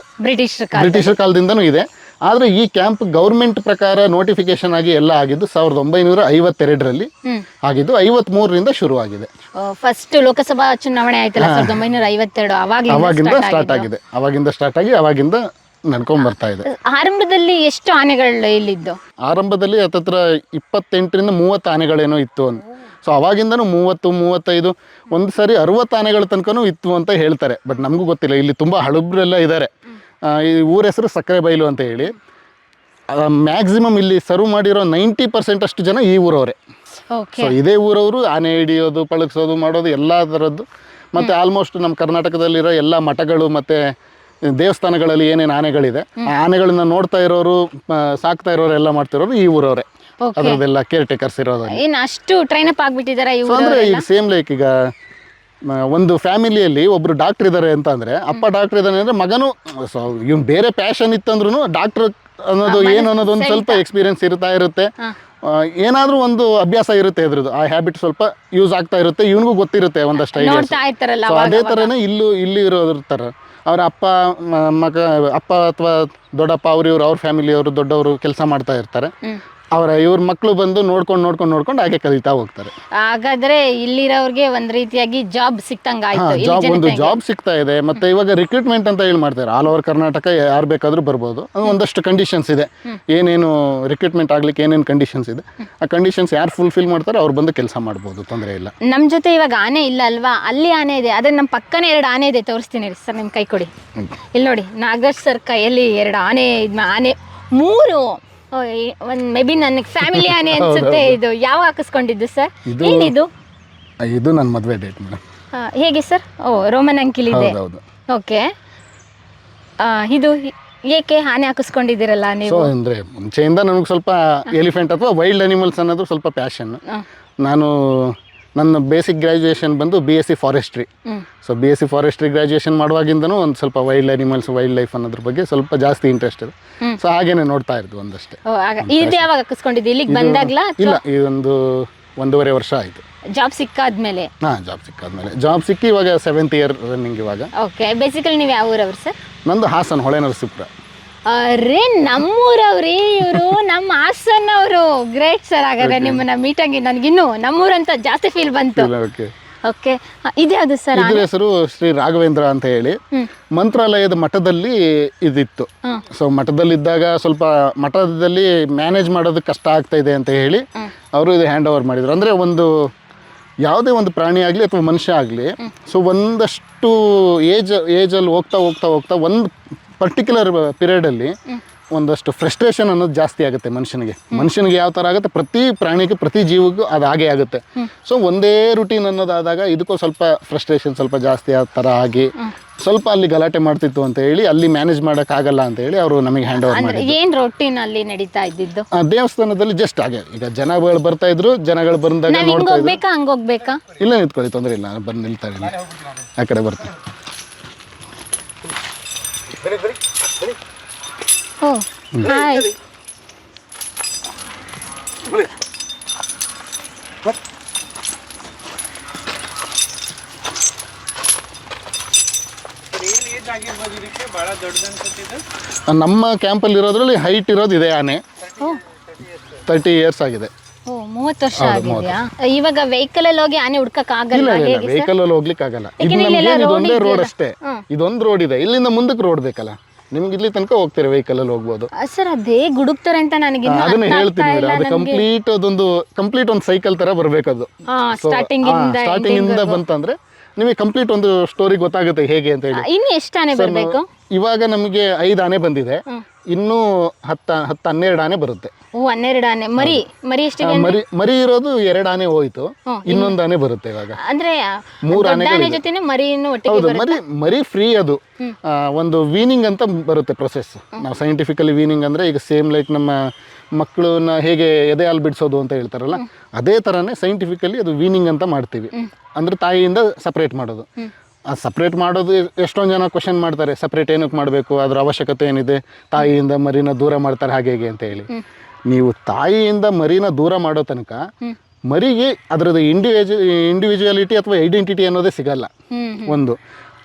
ಬ್ರಿಟಿಷರ ಕಾಲದಿಂದನೂ ಇದೆ. ಆದರೆ ಈ ಕ್ಯಾಂಪ್ ಗೌರ್ಮೆಂಟ್ ಪ್ರಕಾರ ನೋಟಿಫಿಕೇಶನ್ ಆಗಿ ಎಲ್ಲ ಆಗಿದ್ದು ಸಾವಿರದ ಒಂಬೈನೂರ ಐವತ್ತೆರಡರಲ್ಲಿ ಆಗಿದ್ದು ಐವತ್ಮೂರರಿಂದ ಶುರುವಾಗಿದೆ. ಫಸ್ಟ್ ಲೋಕಸಭಾ ಚುನಾವಣೆ ಆಯ್ತಲ್ಲ ಸಾವಿರದ ಒಂಬೈನೂರ ಐವತ್ತೆರಡು ಅವಾಗಿಂದ ಸ್ಟಾರ್ಟ್ ಆಗಿದೆ. ಅವಾಗಿಂದ ಸ್ಟಾರ್ಟ್ ಆಗಿ ಅವಾಗಿಂದ ನಡ್ಕೊಂಡ್ ಬರ್ತಾ ಇದೆ. ಆರಂಭದಲ್ಲಿ ಎಷ್ಟು ಆನೆಗಳು ಇಲ್ಲಿದ್ದು? ಆರಂಭದಲ್ಲಿ ಹತ್ತತ್ರ ಇಪ್ಪತ್ತೆಂಟರಿಂದ ಮೂವತ್ತು ಆನೆಗಳೇನೋ ಇತ್ತು ಅಂತ. ಸೊ ಅವಾಗಿಂದನು ಮೂವತ್ತು ಮೂವತ್ತೈದು ಒಂದು ಸಾರಿ ಅರವತ್ತು ಆನೆಗಳ ತನಕನೂ ಇತ್ತು ಅಂತ ಹೇಳ್ತಾರೆ. ಬಟ್ ನಮಗೂ ಗೊತ್ತಿಲ್ಲ ಇಲ್ಲಿ ತುಂಬ ಹಳಬ್ರೆಲ್ಲ ಇದ್ದಾರೆ ಈ ಊರ ಹೆಸರು ಸಕ್ಕರೆ ಬೈಲು ಅಂತ ಹೇಳಿ. ಮ್ಯಾಕ್ಸಿಮಮ್ ಇಲ್ಲಿ ಸರ್ವ್ ಮಾಡಿರೋ ನೈಂಟಿ ಪರ್ಸೆಂಟ್ ಅಷ್ಟು ಜನ ಈ ಊರವರೇ. ಸೊ ಇದೇ ಊರವರು ಆನೆ ಹಿಡಿಯೋದು ಪಳಗಿಸೋದು ಮಾಡೋದು ಎಲ್ಲ ಥರದ್ದು ಮತ್ತು ಆಲ್ಮೋಸ್ಟ್ ನಮ್ಮ ಕರ್ನಾಟಕದಲ್ಲಿರೋ ಎಲ್ಲ ಮಠಗಳು ಮತ್ತು ದೇವಸ್ಥಾನಗಳಲ್ಲಿ ಏನೇನು ಆನೆಗಳಿದೆ ಆ ಆನೆಗಳನ್ನ ನೋಡ್ತಾ ಇರೋರು ಸಾಕ್ತಾ ಇರೋರು ಎಲ್ಲ ಮಾಡ್ತಿರೋರು ಈ ಊರವರೇ. ಅದರದೆಲ್ಲ ಅದರದ್ದೆಲ್ಲ ಕೇರ್ ಟೇಕರ್ಸ್ ಇರೋದು. ಇನ್ನು ಅಷ್ಟು ಟ್ರೈನ್ ಅಪ್ ಅಂದರೆ ಈಗ ಸೇಮ್ ಲೈಕ್ ಈಗ ಒಂದು ಫ್ಯಾಮಿಲಿಯಲ್ಲಿ ಒಬ್ರು ಡಾಕ್ಟರ್ ಇದ್ದಾರೆ ಅಂತ ಅಂದ್ರೆ ಅಪ್ಪ ಡಾಕ್ಟರ್ ಇದ್ದಾನೆ ಅಂದ್ರೆ ಮಗನು ಸೊ ಇವ್ನು ಬೇರೆ ಪ್ಯಾಷನ್ ಇತ್ತಂದ್ರೂ ಡಾಕ್ಟರ್ ಅನ್ನೋದು ಏನು ಅನ್ನೋದು ಒಂದು ಸ್ವಲ್ಪ ಎಕ್ಸ್ಪೀರಿಯನ್ಸ್ ಇರ್ತಾ ಇರುತ್ತೆ. ಏನಾದರೂ ಒಂದು ಅಭ್ಯಾಸ ಇರುತ್ತೆ ಅದ್ರದ್ದು ಆ ಹ್ಯಾಬಿಟ್ ಸ್ವಲ್ಪ ಯೂಸ್ ಆಗ್ತಾ ಇರುತ್ತೆ ಇವನಿಗೂ ಗೊತ್ತಿರುತ್ತೆ ಒಂದಷ್ಟು ಐಡಿಯಾಸ್ ಅದೇ ಥರನೇ ಇಲ್ಲೂ ಇಲ್ಲಿ ಇರೋದ್ರ ಥರ ಅವ್ರ ಅಪ್ಪ ಮಗ ಅಪ್ಪ ಅಥವಾ ದೊಡ್ಡಪ್ಪ ಅವ್ರು ಇವ್ರು ಅವ್ರ ಫ್ಯಾಮಿಲಿಯವರು ದೊಡ್ಡವರು ಕೆಲಸ ಮಾಡ್ತಾ ಇರ್ತಾರೆ. ಅವರ ಇವ್ರ ಮಕ್ಕಳು ಬಂದು ನೋಡ್ಕೊಂಡು ನೋಡ್ಕೊಂಡು ನೋಡ್ಕೊಂಡು ಹಾಗೆ ಕಲಿತಾ ಹೋಗ್ತಾರೆ. ಹಾಗಾದ್ರೆ ಇಲ್ಲಿರೋರ್ಗೆ ಒಂದ್ ರೀತಿಯಾಗಿ ಜಾಬ್ ಸಿಕ್ತಂಗ ಇಲ್ಲಿ ಜಾಬ್ ಒಂದು ಜಾಬ್ ಸಿಗ್ತಾ ಇದೆ. ಮತ್ತೆ ಇವಾಗ ರಿಕ್ರೂಟ್ಮೆಂಟ್ ಅಂತ ಹೇಳಿ ಮಾಡ್ತಾರೆ. ಆಲ್ ಓವರ್ ಕರ್ನಾಟಕ ಯಾರು ಬೇಕಾದ್ರೂ ಬರ್ಬೋದು. ಅದು ಒಂದಷ್ಟು ಕಂಡೀಷನ್ಸ್ ಇದೆ. ಏನೇನು ರಿಕ್ರೂಟ್ಮೆಂಟ್ ಆಗ್ಲಿಕ್ಕೆ ಏನೇನು ಕಂಡೀಷನ್ಸ್ ಇದೆ ಆ ಕಂಡೀಷನ್ಸ್ ಯಾರು ಫುಲ್ಫಿಲ್ ಮಾಡ್ತಾರೆ ಅವ್ರು ಬಂದು ಕೆಲಸ ಮಾಡ್ಬೋದು ತೊಂದರೆ ಇಲ್ಲ. ನಮ್ ಜೊತೆ ಇವಾಗ ಆನೆ ಇಲ್ಲ ಅಲ್ವಾ? ಅಲ್ಲಿ ಆನೆ ಇದೆ. ಅದೇ ನಮ್ಮ ಪಕ್ಕನೇ ಎರಡು ಆನೆ ಇದೆ. ತೋರಿಸ್ತೀನಿ ಸರ್ ನಿಮ್ ಕೈ ಕೊಡಿ. ಇಲ್ಲಿ ನೋಡಿ ನಾಗರ್ ಸರ್ ಕೈಯಲ್ಲಿ ಎರಡು ಆನೆ ಇದ್ ಮಾ- ಆನೆ ಮೂರು. ಒಂದ್ ಮೇ ಬಿ ನನಗೆ ಫ್ಯಾಮಿಲಿ ಆನೆ ಅನ್ಸುತ್ತೆ ಇದು. ಯಾವ ಹಾಕಿಸ್ಕೊಂಡಿದ್ದು ಸರ್ ಇದು- ಏನಿದು? ಇದು ನನ್ನ ಮದುವೆ ಡೇಟ್ ಮೇಡಮ್ ಆ, ಹೇಗೆ ಸರ್ ಓ ರೋಮನ್ ಅಂಕಿಲ್ ಇದೆ. ಹೌದೌದು. ಓಕೆ. ಇದು ಏಕೆ ಆನೆ ಹಾಕಿಸ್ಕೊಂಡಿದ್ದೀರಲ್ಲ ಸೊ ನೀವು ಅಂದರೆ ಮುಂಚೆಯಿಂದ ನನಗೆ ಸ್ವಲ್ಪ ಎಲಿಫೆಂಟ್ ಅಥವಾ ವೈಲ್ಡ್ ಅನಿಮಲ್ಸ್ ಅನ್ನೋದು ಸ್ವಲ್ಪ ಪ್ಯಾಷನ್. ನಾನು ನನ್ನ ಬೇಸಿಕ್ ಗ್ರ್ಯಾಜುಯೇಷನ್ ಬಂದು B S C forestry. So B S C forestry graduation ಮಾಡುವಾಗಿಂದನೂ ಒಂದು ಸ್ವಲ್ಪ ವೈಲ್ಡ್ ಅನಿಮಲ್ಸ್ ವೈಲ್ಡ್ ಲೈಫ್ ಅನ್ನೋದ್ರ ಬಗ್ಗೆ ಸ್ವಲ್ಪ ಜಾಸ್ತಿ ಇಂಟ್ರೆಸ್ಟ್ ಇದೆ. ಸೊ ಹಾಗೇನೆ ನೋಡ್ತಾ ಇದ್ದು ಒಂದಷ್ಟೇ. ಇಲ್ಲ ಇದೊಂದು ಒಂದೂವರೆ ವರ್ಷ ಆಯಿತು. ಜಾಬ್ ಸಿಕ್ಕಾದ್ಮೇಲೆ? ಹಾಂ ಜಾಬ್ ಸಿಕ್ಕಾದ್ಮೇಲೆ. ಜಾಬ್ ಸಿಕ್ಕಿ ಇವಾಗ ಸೆವೆಂತ್ ಇಯರ್ ರನ್ನಿಂಗ್ ಇವಾಗ. ಓಕೆ ಬೇಸಿಕಲಿ ನೀವು ಯಾವ ಊರವ್ರು ಸರ್? ನಂದು ಹಾಸನ್ ಹೊಳೆ ನರಸೀಪುರ. ಅರೇ ನಮ್ಮೂರವ್ರಿ ಇವರು ನಮ್ಮ ಹಾಸನ್ ಅವರು ಗ್ರೇಟ್ ಸರ್ ಹಾಗಾದ್ರೆ ನಿಮ್ಮನ್ನ ಮೀಟ್ ಆಗಿ ನನಗಿನ್ನು ನಮ್ಮೂರಂತ ಜಾಸ್ತಿ ಫೀಲ್ ಬಂತು. ಓಕೆ ಓಕೆ ಇದ್ಯಾವುದು ಸರ್ ಇದರ ಹೆಸರು ಶ್ರೀ ರಾಘವೇಂದ್ರ ಅಂತ ಹೇಳಿ. ಮಂತ್ರಾಲಯದ ಮಠದಲ್ಲಿ ಇದಿತ್ತು. ಸೊ ಮಠದಲ್ಲಿದ್ದಾಗ ಸ್ವಲ್ಪ ಮಠದಲ್ಲಿ ಮ್ಯಾನೇಜ್ ಮಾಡೋದು ಕಷ್ಟ ಆಗ್ತಾ ಇದೆ ಅಂತ ಹೇಳಿ ಅವರು ಇದು ಹ್ಯಾಂಡ್ ಓವರ್ ಮಾಡಿದ್ರು. ಅಂದರೆ ಒಂದು ಯಾವುದೇ ಒಂದು ಪ್ರಾಣಿ ಆಗಲಿ ಅಥವಾ ಮನುಷ್ಯ ಆಗಲಿ ಸೊ ಒಂದಷ್ಟು ಏಜ್ ಏಜಲ್ಲಿ ಹೋಗ್ತಾ ಹೋಗ್ತಾ ಹೋಗ್ತಾ ಒಂದು ಪರ್ಟಿಕ್ಯುಲರ್ ಪೀರಿಯಡಲ್ಲಿ ಒಂದಷ್ಟು ಫ್ರಸ್ಟ್ರೇಷನ್ ಅನ್ನೋದು ಜಾಸ್ತಿ ಆಗುತ್ತೆ ಮನುಷ್ಯನಿಗೆ. ಮನುಷ್ಯನಿಗೆ ಯಾವ ಥರ ಆಗುತ್ತೆ? ಪ್ರತಿ ಪ್ರಾಣಿಗೆ ಪ್ರತಿ ಜೀವಿಗೂ ಅದು ಹಾಗೆ ಆಗುತ್ತೆ. ಸೊ ಒಂದೇ ರುಟೀನ್ ಅನ್ನೋದಾದಾಗ ಇದಕ್ಕೂ ಸ್ವಲ್ಪ ಫ್ರಸ್ಟ್ರೇಷನ್ ಸ್ವಲ್ಪ ಜಾಸ್ತಿ ಆ ಥರ ಆಗಿ ಸ್ವಲ್ಪ ಅಲ್ಲಿ ಗಲಾಟೆ ಮಾಡ್ತಿತ್ತು ಅಂತ ಹೇಳಿ ಅಲ್ಲಿ ಮ್ಯಾನೇಜ್ ಮಾಡೋಕ್ಕಾಗಲ್ಲ ಅಂತ ಹೇಳಿ ಅವರು ನಮಗೆ ಹ್ಯಾಂಡ್ ಓವರ್ ಮಾಡಿ ಏನ್ ರೊಟೀನ್ ಅಲ್ಲಿ ನಡೀತಾ ಇದ್ದಿದ್ದು? ದೇವಸ್ಥಾನದಲ್ಲಿ ಜಸ್ಟ್ ಹಾಗೆ. ಈಗ ಜನಗಳು ಬರ್ತಾ ಇದ್ರು ಜನಗಳು ಬಂದಾಗ ನೋಡ್ತಾ ಇದ್ರು. ಇಲ್ಲ ನಿಂತ್ಕೊಳ್ಳಿ ತೊಂದರೆ ಇಲ್ಲ ಬಂದು ನಿಲ್ತಾರೆ ಇಲ್ಲಿ ಆ ಕಡೆ ಬರ್ತೀನಿ. ಓ ಹಾಯ್. ನಮ್ಮ ಕ್ಯಾಂಪಲ್ಲಿ ಇರೋದ್ರಲ್ಲಿ ಹೈಟ್ ಇರೋದು ಇದೆ ಆನೆ. ತರ್ಟಿ ಇಯರ್ಸ್ ಆಗಿದೆ. ಓ ಮೂವತ್ತು ವರ್ಷ ಆಗಿದ್ಯಾ? ಇವಾಗ ವೆಹಿಕಲ್ ಅಲ್ಲಿ ಹೋಗಿ ಆನೆ ಹುಡ್ಕಕ್ ಇಲ್ಲ ಆಗಲ್ಲ ಇಲ್ಲ ವೆಹಿಕಲ್ ಅಲ್ಲಿ ಹೋಗ್ಲಿಕ್ಕೆ ಆಗಲ್ಲ. ಇದು ಯಾಕೆಂದ್ರೆ ನಮ್ಗೆ ಇಲ್ಲೆಲ್ಲ ಇದೊಂದೇ road ರೋಡ್ ಇದೆಯಲ್ಲ. ಅಷ್ಟೇ. ಹ್ಮ್. ಇದೊಂದು ರೋಡ್ ಇದೆ. ಇಲ್ಲಿಂದ ಮುಂದಕ್ಕೆ ರೋಡ್ ಬೇಕಲ್ಲ. ನಿಮ್ಗೆ ಇಲ್ಲಿ ತನಕ ಹೋಗ್ತೀರಿ ವೆಹಿಕಲ್ ಅಲ್ಲಿ ಹೋಗ್ಬೋದು? ಸರ್ ಅದೇ ಗುಡುಕ್ತಾರೆ ಅಂತ ನನಗೆ ಅದನ್ನ ಹೇಳ್ತೀನಿ ಮೇಡಮ್. ಅದು ಕಂಪ್ಲೀಟ್ ಅದೊಂದು ಕಂಪ್ಲೀಟ್ ಒಂದು ಸೈಕಲ್ ತರ ಬರ್ಬೇಕದು. ಸ್ಟಾರ್ಟಿಂಗ್ ಇಂದ ಸ್ಟಾರ್ಟಿಂಗ್ ಇಂದ ಬಂತಂದ್ರೆ ನಿಮಗೆ ಕಂಪ್ಲೀಟ್ ಒಂದು ಸ್ಟೋರಿ ಗೊತ್ತಾಗುತ್ತೆ ಹೇಗೆ ಅಂತ ಹೇಳಿ. ಇನ್ನು ಎಷ್ಟು ಆನೆ ಬರಬೇಕು? ಇವಾಗ ನಮಗೆ ಐದು ಆನೆ ಬಂದಿದೆ. ಇನ್ನೂ ಹತ್ತ ಹತ್ತು ಹನ್ನೆರಡು ಆನೆ ಬರುತ್ತೆ. ಓ ಹನ್ನೆರಡು ಆನೆ. ಮರಿ ಮರಿ ಎಷ್ಟು ಮರಿ ಮರಿ ಇರೋದು ಎರಡು ಆನೆ ಹೋಯ್ತು. ಇನ್ನೊಂದು ಆನೆ ಬರುತ್ತೆ ಇವಾಗ. ಅಂದ್ರೆ ಮೂರು ಆನೆ. ಜೊತೆನೆ ಮರಿಯನ್ನು ಒಟ್ಟಿಗೆ ಹೌದು ಮರಿ ಮರಿ ಫ್ರೀ ಅದು. ಒಂದು ವೀನಿಂಗ್ ಅಂತ ಬರುತ್ತೆ ಪ್ರೊಸೆಸ್ ನಾವು ಸೈಂಟಿಫಿಕಲಿ ವೀನಿಂಗ್ ಅಂದ್ರೆ ಈಗ ಸೇಮ್ ಲೈಕ್ ನಮ್ಮ ಮಕ್ಕಳನ್ನ ಹೇಗೆ ಎದೆ ಹಾಲು ಬಿಡಿಸೋದು ಅಂತ ಹೇಳ್ತಾರಲ್ಲ ಅದೇ ಥರನೇ ಸೈಂಟಿಫಿಕಲಿ ಅದು ವೀನಿಂಗ್ ಅಂತ ಮಾಡ್ತೀವಿ. ಅಂದ್ರೆ ತಾಯಿಯಿಂದ ಸಪ್ರೇಟ್ ಮಾಡೋದು. ಆ ಸಪ್ರೇಟ್ ಮಾಡೋದು ಎಷ್ಟೊಂದು ಜನ ಕ್ವಶನ್ ಮಾಡ್ತಾರೆ ಸಪ್ರೇಟ್ ಏನಕ್ಕೆ ಮಾಡಬೇಕು ಅದ್ರ ಅವಶ್ಯಕತೆ ಏನಿದೆ ತಾಯಿಯಿಂದ ಮರಿನ ದೂರ ಮಾಡ್ತಾರೆ ಹಾಗೆ ಹೇಗೆ ಅಂತ ಹೇಳಿ. ನೀವು ತಾಯಿಯಿಂದ ಮರಿನ ದೂರ ಮಾಡೋ ತನಕ ಮರಿಗೆ ಅದರದ್ದು ಇಂಡಿವಿಜು ಇಂಡಿವಿಜುವಾಲಿಟಿ ಅಥವಾ ಐಡೆಂಟಿಟಿ ಅನ್ನೋದೇ ಸಿಗಲ್ಲ. ಒಂದು.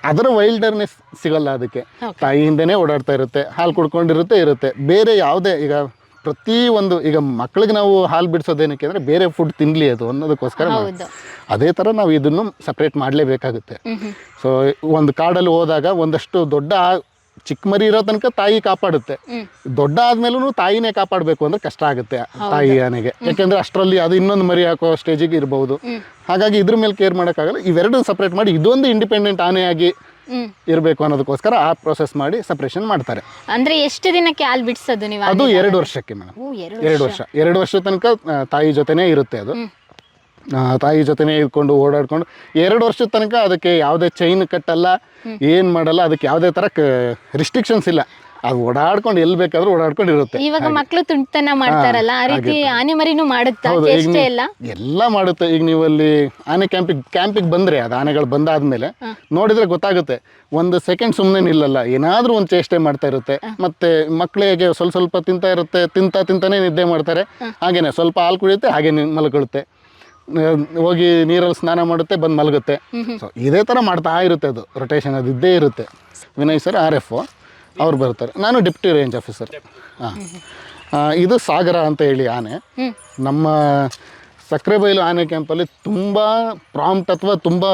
ಅದರ ವೈಲ್ಡರ್ನೆಸ್ ಸಿಗಲ್ಲ ಅದಕ್ಕೆ. ತಾಯಿಯಿಂದನೇ ಓಡಾಡ್ತಾ ಇರುತ್ತೆ ಹಾಲು ಕುಡ್ಕೊಂಡಿರುತ್ತೆ ಇರುತ್ತೆ. ಬೇರೆ ಯಾವುದೇ ಈಗ ಪ್ರತಿ ಒಂದು ಈಗ ಮಕ್ಕಳಿಗೆ ನಾವು ಹಾಲು ಬಿಡಿಸೋದೇನಕ್ಕೆ ಅಂದರೆ ಬೇರೆ ಫುಡ್ ತಿನ್ನಲಿ ಅದು ಅನ್ನೋದಕ್ಕೋಸ್ಕರ ಅದೇ ಥರ ನಾವು ಇದನ್ನು ಸಪ್ರೇಟ್ ಮಾಡಲೇಬೇಕಾಗುತ್ತೆ. ಸೊ ಒಂದು ಕಾಡಲ್ಲಿ ಹೋದಾಗ ಒಂದಷ್ಟು ದೊಡ್ಡ ಚಿಕ್ಕ ಮರಿ ಇರೋ ತನಕ ತಾಯಿ ಕಾಪಾಡುತ್ತೆ. ದೊಡ್ಡ ಆದ್ಮೇಲೂ ತಾಯಿನೇ ಕಾಪಾಡಬೇಕು ಅಂದ್ರೆ ಕಷ್ಟ ಆಗುತ್ತೆ ತಾಯಿ ಆನೆಗೆ. ಯಾಕೆಂದ್ರೆ ಅಷ್ಟರಲ್ಲಿ ಅದು ಇನ್ನೊಂದು ಮರಿ ಹಾಕೋ ಸ್ಟೇಜಿಗೆ ಇರಬಹುದು ಹಾಗಾಗಿ ಇದ್ರ ಮೇಲೆ ಕೇರ್ ಮಾಡೋಕ್ಕಾಗಲ್ಲ. ಇವೆರಡು ಸಪ್ರೇಟ್ ಮಾಡಿ ಇದೊಂದು ಇಂಡಿಪೆಂಡೆಂಟ್ ಆನೆಯಾಗಿ ಇರಬೇಕು ಅನ್ನೋದಕ್ಕೋಸ್ಕರ ಆ ಪ್ರೊಸೆಸ್ ಮಾಡಿ ಸಪ್ರೇಷನ್ ಮಾಡ್ತಾರೆ. ಅಂದ್ರೆ ಎಷ್ಟು ದಿನಕ್ಕೆ ಹಾಲು ಬಿಡಿಸೋದು ನೀವು ಅದು ಎರಡು ವರ್ಷಕ್ಕೆ ಮೇಡಮ್. ಎರಡು ವರ್ಷ. ಎರಡು ವರ್ಷ ತನಕ ತಾಯಿ ಜೊತೆನೇ ಇರುತ್ತೆ ಅದು. ತಾಯಿ ಜೊತೆನೇ ಇದ್ಕೊಂಡು ಓಡಾಡ್ಕೊಂಡು ಎರಡು ವರ್ಷದ ತನಕ ಅದಕ್ಕೆ ಯಾವುದೇ ಚೈನ್ ಕಟ್ಟಲ್ಲ ಏನು ಮಾಡಲ್ಲ ಅದಕ್ಕೆ ಯಾವುದೇ ಥರ ರಿಸ್ಟ್ರಿಕ್ಷನ್ಸ್ ಇಲ್ಲ. ಅದು ಓಡಾಡ್ಕೊಂಡು ಎಲ್ಲಿ ಬೇಕಾದ್ರೂ ಓಡಾಡ್ಕೊಂಡು ಇರುತ್ತೆ. ಇವಾಗ ಮಕ್ಕಳು ತುಂಟತನ ಮಾಡ್ತಾರಲ್ಲ ಆ ರೀತಿ ಆನೆ ಮರಿನೂ ಮಾಡುತ್ತಾ? ಚೇಷ್ಟೆ ಎಲ್ಲ ಎಲ್ಲ ಮಾಡುತ್ತೆ. ಈಗ ನೀವು ಅಲ್ಲಿ ಆನೆ ಕ್ಯಾಂಪಿಗೆ ಕ್ಯಾಂಪಿಗೆ ಬಂದರೆ ಅದು ಆನೆಗಳು ಬಂದಾದ್ಮೇಲೆ ನೋಡಿದ್ರೆ ಗೊತ್ತಾಗುತ್ತೆ. ಒಂದು ಸೆಕೆಂಡ್ ಸುಮ್ಮನೆ ನಿಲ್ಲಲ್ಲ. ಏನಾದರೂ ಒಂದು ಚೇಷ್ಟೆ ಮಾಡ್ತಾ ಇರುತ್ತೆ. ಮತ್ತೆ ಮಕ್ಕಳಿಗೆ ಸ್ವಲ್ಪ ಸ್ವಲ್ಪ ತಿಂತಾ ಇರುತ್ತೆ ತಿಂತಾ ತಿಂತಾನೆ ನಿದ್ದೆ ಮಾಡ್ತಾರೆ. ಹಾಗೇನೆ ಸ್ವಲ್ಪ ಹಾಲು ಕುಡಿಯುತ್ತೆ ಹಾಗೆ ಮಲ್ಕೊಳ್ಳುತ್ತೆ ಹೋಗಿ ನೀರಲ್ಲಿ ಸ್ನಾನ ಮಾಡುತ್ತೆ ಬಂದು ಮಲಗುತ್ತೆ. ಸೊ ಇದೇ ಥರ ಮಾಡ್ತಾ ಇರುತ್ತೆ ಅದು. ರೊಟೇಷನ್ ಅದು ಇದ್ದೇ ಇರುತ್ತೆ. ವಿನಯ್ ಸರ್ ಆರ್ ಎಫ್ ಅವ್ರು ಬರ್ತಾರೆ. ನಾನು ಡೆಪ್ಟಿ ರೇಂಜ್ ಆಫೀಸರ್. ಹಾಂ. ಇದು ಸಾಗರ ಅಂತ ಹೇಳಿ ಆನೆ. ನಮ್ಮ ಸಕ್ರೆಬೈಲು ಆನೆ ಕ್ಯಾಂಪಲ್ಲಿ ತುಂಬ ಪ್ರಾಂಪ್ಟ್ ಅಥವಾ ತುಂಬ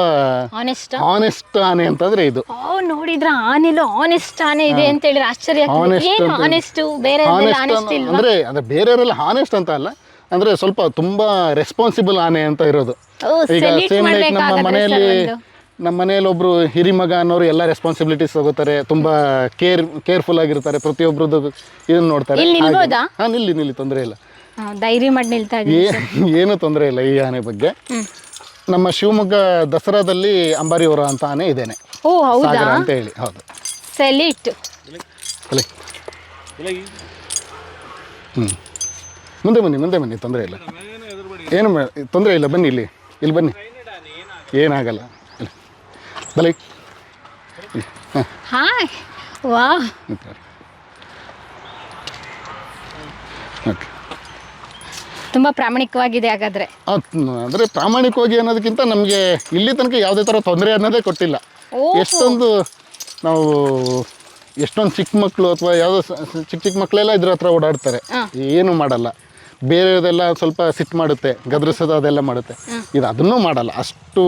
ಆನೆಸ್ಟ್ ಆನೆಸ್ಟ್ ಆನೆ ಅಂತಂದ್ರೆ ಇದು. ನೋಡಿದ್ರೆ ಆನೆಲು ಆನೆಸ್ಟ್ ಆನೆ ಇದೆ ಅಂತ ಹೇಳಿದ್ರೆ ಆಶ್ಚರ್ಯ ಆನೆಸ್ಟ್ ಬೇರೆ ಅಂದ್ರೆ ಅದೇ ಬೇರೆಯವರೆಲ್ಲ ಆನೆಸ್ಟ್ ಅಂತ ಅಲ್ಲ. ಅಂದ್ರೆ ಸ್ವಲ್ಪ ತುಂಬಾ ರೆಸ್ಪಾನ್ಸಿಬಲ್ ಆನೆ ಅಂತ ಇರೋದು. ಈಗ ಸೇಮ್ ಲೈಕ್ ನಮ್ಮ ಮನೆಯಲ್ಲಿ. ನಮ್ಮ ಮನೆಯಲ್ಲಿ ಒಬ್ರು ಹಿರಿಮಗ ಅನ್ನೋರು ಎಲ್ಲ ರೆಸ್ಪಾನ್ಸಿಬಿಲಿಟೀಸ್ ತಗೋತಾರೆ ತುಂಬ ಕೇರ್ ಕೇರ್ಫುಲ್ ಆಗಿರ್ತಾರೆ ಪ್ರತಿಯೊಬ್ಬರದ್ದು ಇದನ್ನ ನೋಡ್ತಾರೆ. ಇಲ್ಲಿ ಹಾಗೆ. ನಿಲ್ಬೋದಾ? ಹಾ ನಿಲ್ಲಿ ನಿಲ್ಲಿ ತೊಂದರೆ ಇಲ್ಲ. ಆ, ಧೈರ್ಯ ಮಾಡಿ ನಿಲ್ತಾ ಇದ್ದೀನಿ ಏ- ಏನು ತೊಂದರೆ ಇಲ್ಲ ಈ ಆನೆ ಬಗ್ಗೆ. ನಮ್ಮ ಶಿವಮೊಗ್ಗ ದಸರಾದಲ್ಲಿ ಅಂಬಾರಿಯವರ ಅಂತ ಆನೆ ಇದೇನೆ. ಓ ಹೌದಾ? ಸಾಗರ ಅಂತ ಹೇಳಿ ಹೌದು. ಸೆಲಿಟ್ ಅಲ್ಲಿ ಹ್ಞೂ ಮುಂದೆ ಬನ್ನಿ ಮುಂದೆ ಬನ್ನಿ ತೊಂದರೆ ಇಲ್ಲ. ಏನು ತೊಂದರೆ ಇಲ್ಲ ಬನ್ನಿ ಇಲ್ಲಿ ಇಲ್ಲಿ ಬನ್ನಿ. ಏನಾಗಲ್ಲ. ಬಲಿ ಹಾಯ್ ವಾ ಓಕೆ. ತುಂಬಾ ಪ್ರಾಮಾಣಿಕವಾಗಿದೆ ಹಾಗಾದ್ರೆ. ಅಂದರೆ ಪ್ರಾಮಾಣಿಕವಾಗಿ ಅನ್ನೋದಕ್ಕಿಂತ ನಮಗೆ ಇಲ್ಲಿ ತನಕ ಯಾವುದೇ ಥರ ತೊಂದರೆ ಅನ್ನೋದೇ ಕೊಟ್ಟಿಲ್ಲ. ಎಷ್ಟೊಂದು ನಾವು ಎಷ್ಟೊಂದು ಚಿಕ್ಕ ಮಕ್ಕಳು ಅಥವಾ ಯಾವುದೋ ಚಿಕ್ಕ ಚಿಕ್ಕ ಮಕ್ಕಳೆಲ್ಲ ಇದ್ರ ಹತ್ರ ಓಡಾಡ್ತಾರೆ. ಏನು ಮಾಡಲ್ಲ. ಬೇರೆದೆಲ್ಲ ಸ್ವಲ್ಪ ಸಿಟ್ ಮಾಡುತ್ತೆ ಗದ್ರಿಸೋದು ಅದೆಲ್ಲ ಮಾಡುತ್ತೆ. ಇದು ಅದನ್ನು ಮಾಡಲ್ಲ ಅಷ್ಟು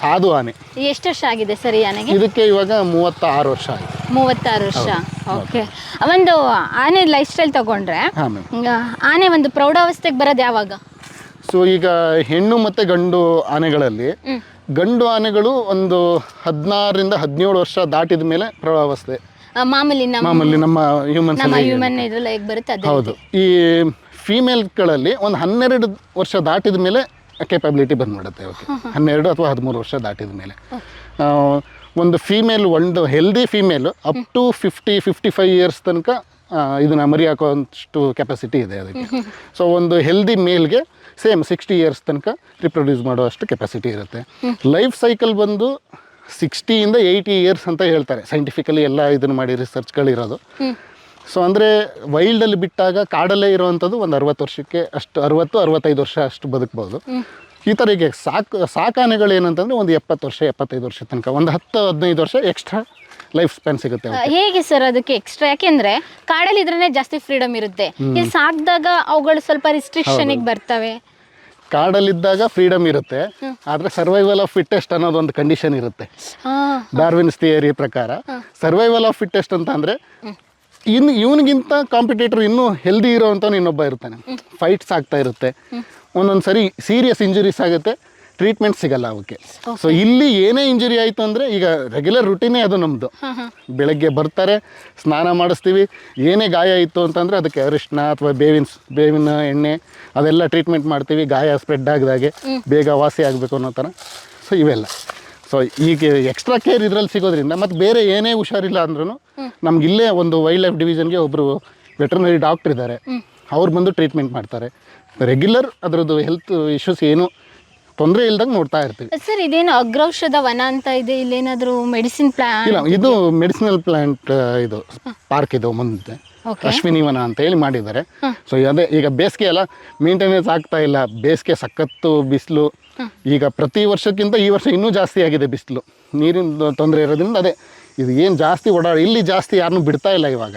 ಸಾಧು ಆನೆ. ಎಷ್ಟು ವರ್ಷ ಆಗಿದೆ ಸರ್ ಈ ಆನೆಗೆ? ಇದಕ್ಕೆ ಇವಾಗ ಮೂವತ್ತಾರು ವರ್ಷ ಆಗಿದೆ ಮೂವತ್ತಾರು ವರ್ಷ ಓಕೆ. ಒಂದು ಆನೆ ಲೈಫ್ ಸ್ಟೈಲ್ ತಗೊಂಡ್ರೆ ಹಾಂ ಮ್ಯಾಮ್ ಆನೆ ಒಂದು ಪ್ರೌಢಾವಸ್ಥೆಗೆ ಬರೋದು ಯಾವಾಗ? ಸೊ ಈಗ ಹೆಣ್ಣು ಮತ್ತು ಗಂಡು ಆನೆಗಳಲ್ಲಿ ಗಂಡು ಆನೆಗಳು ಒಂದು ಹದಿನಾರರಿಂದ ಹದಿನೇಳು ವರ್ಷ ದಾಟಿದ ಮೇಲೆ ಪ್ರೌಢಾವಸ್ಥೆ. ಮಾಮೂಲಿ ನಮ್ಮ ಮಾಮೂಲಿ ನಮ್ಮ ಹ್ಯೂಮನ್ ಹೇಗೆ ಬರುತ್ತೆ ಅದು ಹೌದು. ಈ ಫೀಮೇಲ್ಗಳಲ್ಲಿ ಒಂದು ಹನ್ನೆರಡು ವರ್ಷ ದಾಟಿದ ಮೇಲೆ ಕೇಪಬಿಲಿಟಿ ಬಂದ್ಬಿಡುತ್ತೆ ಓಕೆ ಹನ್ನೆರಡು ಅಥವಾ ಹದಿಮೂರು ವರ್ಷ ದಾಟಿದ ಮೇಲೆ. ಒಂದು ಫೀಮೇಲ್ ಒಂದು healthy female up to fifty fifty five years ತನಕ ಇದನ್ನ ಮರಿ ಹಾಕೋಷ್ಟು ಕೆಪಾಸಿಟಿ ಇದೆ ಅದಕ್ಕೆ. ಸೊ ಒಂದು ಹೆಲ್ದಿ ಮೇಲ್ಗೆ ಸೇಮ್ ಸಿಕ್ಸ್ಟಿ ಇಯರ್ಸ್ ತನಕ ರಿಪ್ರೊಡ್ಯೂಸ್ ಮಾಡೋ ಅಷ್ಟು ಕೆಪಾಸಿಟಿ ಇರುತ್ತೆ. ಲೈಫ್ ಸೈಕಲ್ ಬಂದು ಸಿಕ್ಸ್ಟಿಯಿಂದ ಏಯ್ಟಿ ಇಯರ್ಸ್ ಅಂತ ಹೇಳ್ತಾರೆ. ಸೈಂಟಿಫಿಕಲಿ ಎಲ್ಲ ಇದನ್ನು ಮಾಡಿ ರಿಸರ್ಚ್ಗಳಿರೋದು ಸೊ ಅಂದರೆ ವೈಲ್ಡಲ್ಲಿ ಬಿಟ್ಟಾಗ ಕಾಡಲ್ಲೇ ಇರುವಂಥದ್ದು ಒಂದು ಅರವತ್ತು ವರ್ಷಕ್ಕೆ ಅಷ್ಟು ಅರವತ್ತು ಅರವತ್ತೈದು ವರ್ಷ ಅಷ್ಟು ಬದುಕ್ಬೋದು. ಈ ಥರ ಈಗ ಸಾಕು ಸಾಕಾನೆಗಳು ಏನಂತಂದರೆ ಒಂದು ಎಪ್ಪತ್ತು ವರ್ಷ ಎಪ್ಪತ್ತೈದು ವರ್ಷ ತನಕ ಒಂದು ಹತ್ತು ಹದಿನೈದು ವರ್ಷ ಎಕ್ಸ್ಟ್ರಾ ಲೈಫ್ ಸ್ಪ್ಯಾನ್ ಸಿಗುತ್ತೆ ಹೇಗೆ ಸರ್ ಅದಕ್ಕೆ ಎಕ್ಸ್ಟ್ರಾ ಯಾಕೆಂದ್ರೆ ಕಾಡಲ್ಲಿ ಇದ್ರೇ ಜಾಸ್ತಿ ಫ್ರೀಡಮ್ ಇರುತ್ತೆ. ಇಲ್ಲಿ ಸಾಕಿದಾಗ ಅವುಗಳು ಸ್ವಲ್ಪ ರಿಸ್ಟ್ರಿಕ್ಷನ್ಗೆ ಬರ್ತವೆ. ಕಾಡಲ್ಲಿದ್ದಾಗ ಫ್ರೀಡಮ್ ಇರುತ್ತೆ. ಆದರೆ ಸರ್ವೈವಲ್ ಆಫ್ ಫಿಟ್ಟೆಸ್ಟ್ ಅನ್ನೋದು ಒಂದು ಕಂಡೀಷನ್ ಇರುತ್ತೆ. ಡಾರ್ವಿನ್ಸ್ ಥಿಯರಿ ಪ್ರಕಾರ ಸರ್ವೈವಲ್ ಆಫ್ ಫಿಟ್ಟೆಸ್ಟ್ ಅಂತ ಅಂದರೆ ಇನ್ನು ಇವನಿಗಿಂತ ಕಾಂಪಿಟೇಟರ್ ಇನ್ನೂ ಹೆಲ್ದಿ ಇರೋವಂಥವ್ನು ಇನ್ನೊಬ್ಬ ಇರ್ತಾನೆ. ಫೈಟ್ಸ್ ಆಗ್ತಾ ಇರುತ್ತೆ. ಒಂದೊಂದು ಸರಿ ಸೀರಿಯಸ್ ಇಂಜುರೀಸ್ ಆಗುತ್ತೆ. ಟ್ರೀಟ್ಮೆಂಟ್ ಸಿಗಲ್ಲ ಅವಕ್ಕೆ. ಸೊ ಇಲ್ಲಿ ಏನೇ ಇಂಜುರಿ ಆಯಿತು ಅಂದರೆ ಈಗ ರೆಗ್ಯುಲರ್ ರುಟೀನೇ ಅದು ನಮ್ಮದು ಬೆಳಗ್ಗೆ ಬರ್ತಾರೆ ಸ್ನಾನ ಮಾಡಿಸ್ತೀವಿ. ಏನೇ ಗಾಯ ಇತ್ತು ಅಂತಂದರೆ ಅದಕ್ಕೆ ಅರಿಶಿನ ಅಥವಾ ಬೇವಿನ್ಸ್ ಬೇವಿನ ಎಣ್ಣೆ ಅದೆಲ್ಲ ಟ್ರೀಟ್ಮೆಂಟ್ ಮಾಡ್ತೀವಿ. ಗಾಯ ಸ್ಪ್ರೆಡ್ ಆಗದಾಗೆ ಬೇಗ ವಾಸಿ ಆಗಬೇಕು ಅನ್ನೋ ಥರ. ಸೊ ಇವೆಲ್ಲ. ಸೊ ಈಗ ಎಕ್ಸ್ಟ್ರಾ ಕೇರ್ ಇದರಲ್ಲಿ ಸಿಗೋದ್ರಿಂದ ಮತ್ತು ಬೇರೆ ಏನೇ ಹುಷಾರಿಲ್ಲ ಅಂದ್ರೂ ನಮ್ಗೆ ಇಲ್ಲೇ ಒಂದು ವೈಲ್ಡ್ ಲೈಫ್ ಡಿವಿಷನ್ಗೆ ಒಬ್ಬರು ವೆಟರ್ನರಿ ಡಾಕ್ಟ್ರ್ ಇದ್ದಾರೆ ಅವ್ರು ಬಂದು ಟ್ರೀಟ್ಮೆಂಟ್ ಮಾಡ್ತಾರೆ. ರೆಗ್ಯುಲರ್ ಅದರದ್ದು ಹೆಲ್ತ್ ಇಶ್ಯೂಸ್ ಏನು ತೊಂದರೆ ಇಲ್ದಂಗೆ ನೋಡ್ತಾ ಇರ್ತೀವಿ. ಸರ್ ಇದೇನು ಅಗ್ರೌಷಧ ವನ ಅಂತ ಇದೆ? ಇಲ್ಲೇನಾದರೂ ಮೆಡಿಸಿನ್ ಪ್ಲಾಂಟ್ ಇಲ್ಲ ಇದು ಮೆಡಿಸಿನಲ್ ಪ್ಲಾಂಟ್ ಇದು ಪಾರ್ಕ್ ಇದು ಮುಂದೆ. Okay. ಅಶ್ವಿನಿವನ ಅಂತ ಹೇಳಿ ಮಾಡಿದ್ದಾರೆ. ಸೊ ಅದೇ ಈಗ ಬೇಸಿಗೆ ಎಲ್ಲ ಮೇಂಟೆನೆನ್ಸ್ ಆಗ್ತಾ ಇಲ್ಲ. ಬೇಸಿಗೆ ಸಖತ್ತು ಬಿಸಿಲು. ಈಗ ಪ್ರತಿ ವರ್ಷಕ್ಕಿಂತ ಈ ವರ್ಷ ಇನ್ನೂ ಜಾಸ್ತಿ ಆಗಿದೆ ಬಿಸಿಲು. ನೀರಿನ ತೊಂದರೆ ಇರೋದ್ರಿಂದ ಅದೇ ಇದು ಏನು ಜಾಸ್ತಿ ಓಡಾಡ ಇಲ್ಲಿ ಜಾಸ್ತಿ ಯಾರನ್ನೂ ಬಿಡ್ತಾ ಇಲ್ಲ ಇವಾಗ.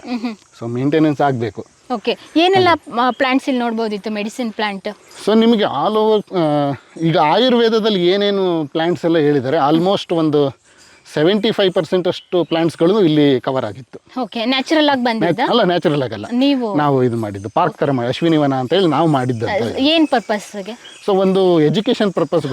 ಸೊ ಮೇಂಟೆನೆನ್ಸ್ ಆಗಬೇಕು. ಓಕೆ. ಏನೆಲ್ಲ ಪ್ಲಾಂಟ್ಸ್ ಇಲ್ಲಿ ನೋಡ್ಬೋದಿತ್ತು ಮೆಡಿಸಿನ್ ಪ್ಲಾಂಟ್ ಸೊ ನಿಮಗೆ ಆಲ್ ಓವರ್ ಈಗ ಆಯುರ್ವೇದದಲ್ಲಿ ಏನೇನು ಪ್ಲಾಂಟ್ಸ್ ಎಲ್ಲ ಹೇಳಿದ್ದಾರೆ? ಆಲ್ಮೋಸ್ಟ್ ಒಂದು ಸೆವೆಂಟಿ ಫೈವ್ ಪರ್ಸೆಂಟ್ ಅಷ್ಟು ಪ್ಲ್ಯಾಂಟ್ಸ್ಗಳು ಇಲ್ಲಿ ಕವರ್ ಆಗಿತ್ತು. ಓಕೆ ನ್ಯಾಚುರಲ್ ಆಗಿ ಬಂದಿದ್ದ? ಅಲ್ಲ ನ್ಯಾಚುರಲ್ ಆಗಲ್ಲ. ನೀವು? ನಾವು ಇದು ಮಾಡಿದ್ದು ಪಾರ್ಕ್ ಥರ ಅಶ್ವಿನಿ ವನ ಅಂತ ಹೇಳಿ ನಾವು ಮಾಡಿದ್ದು ಏನ್ ಪರ್ಪಸ್ಗೆ ಸೊ ಒಂದು ಎಜುಕೇಶನ್ ಪರ್ಪಸ್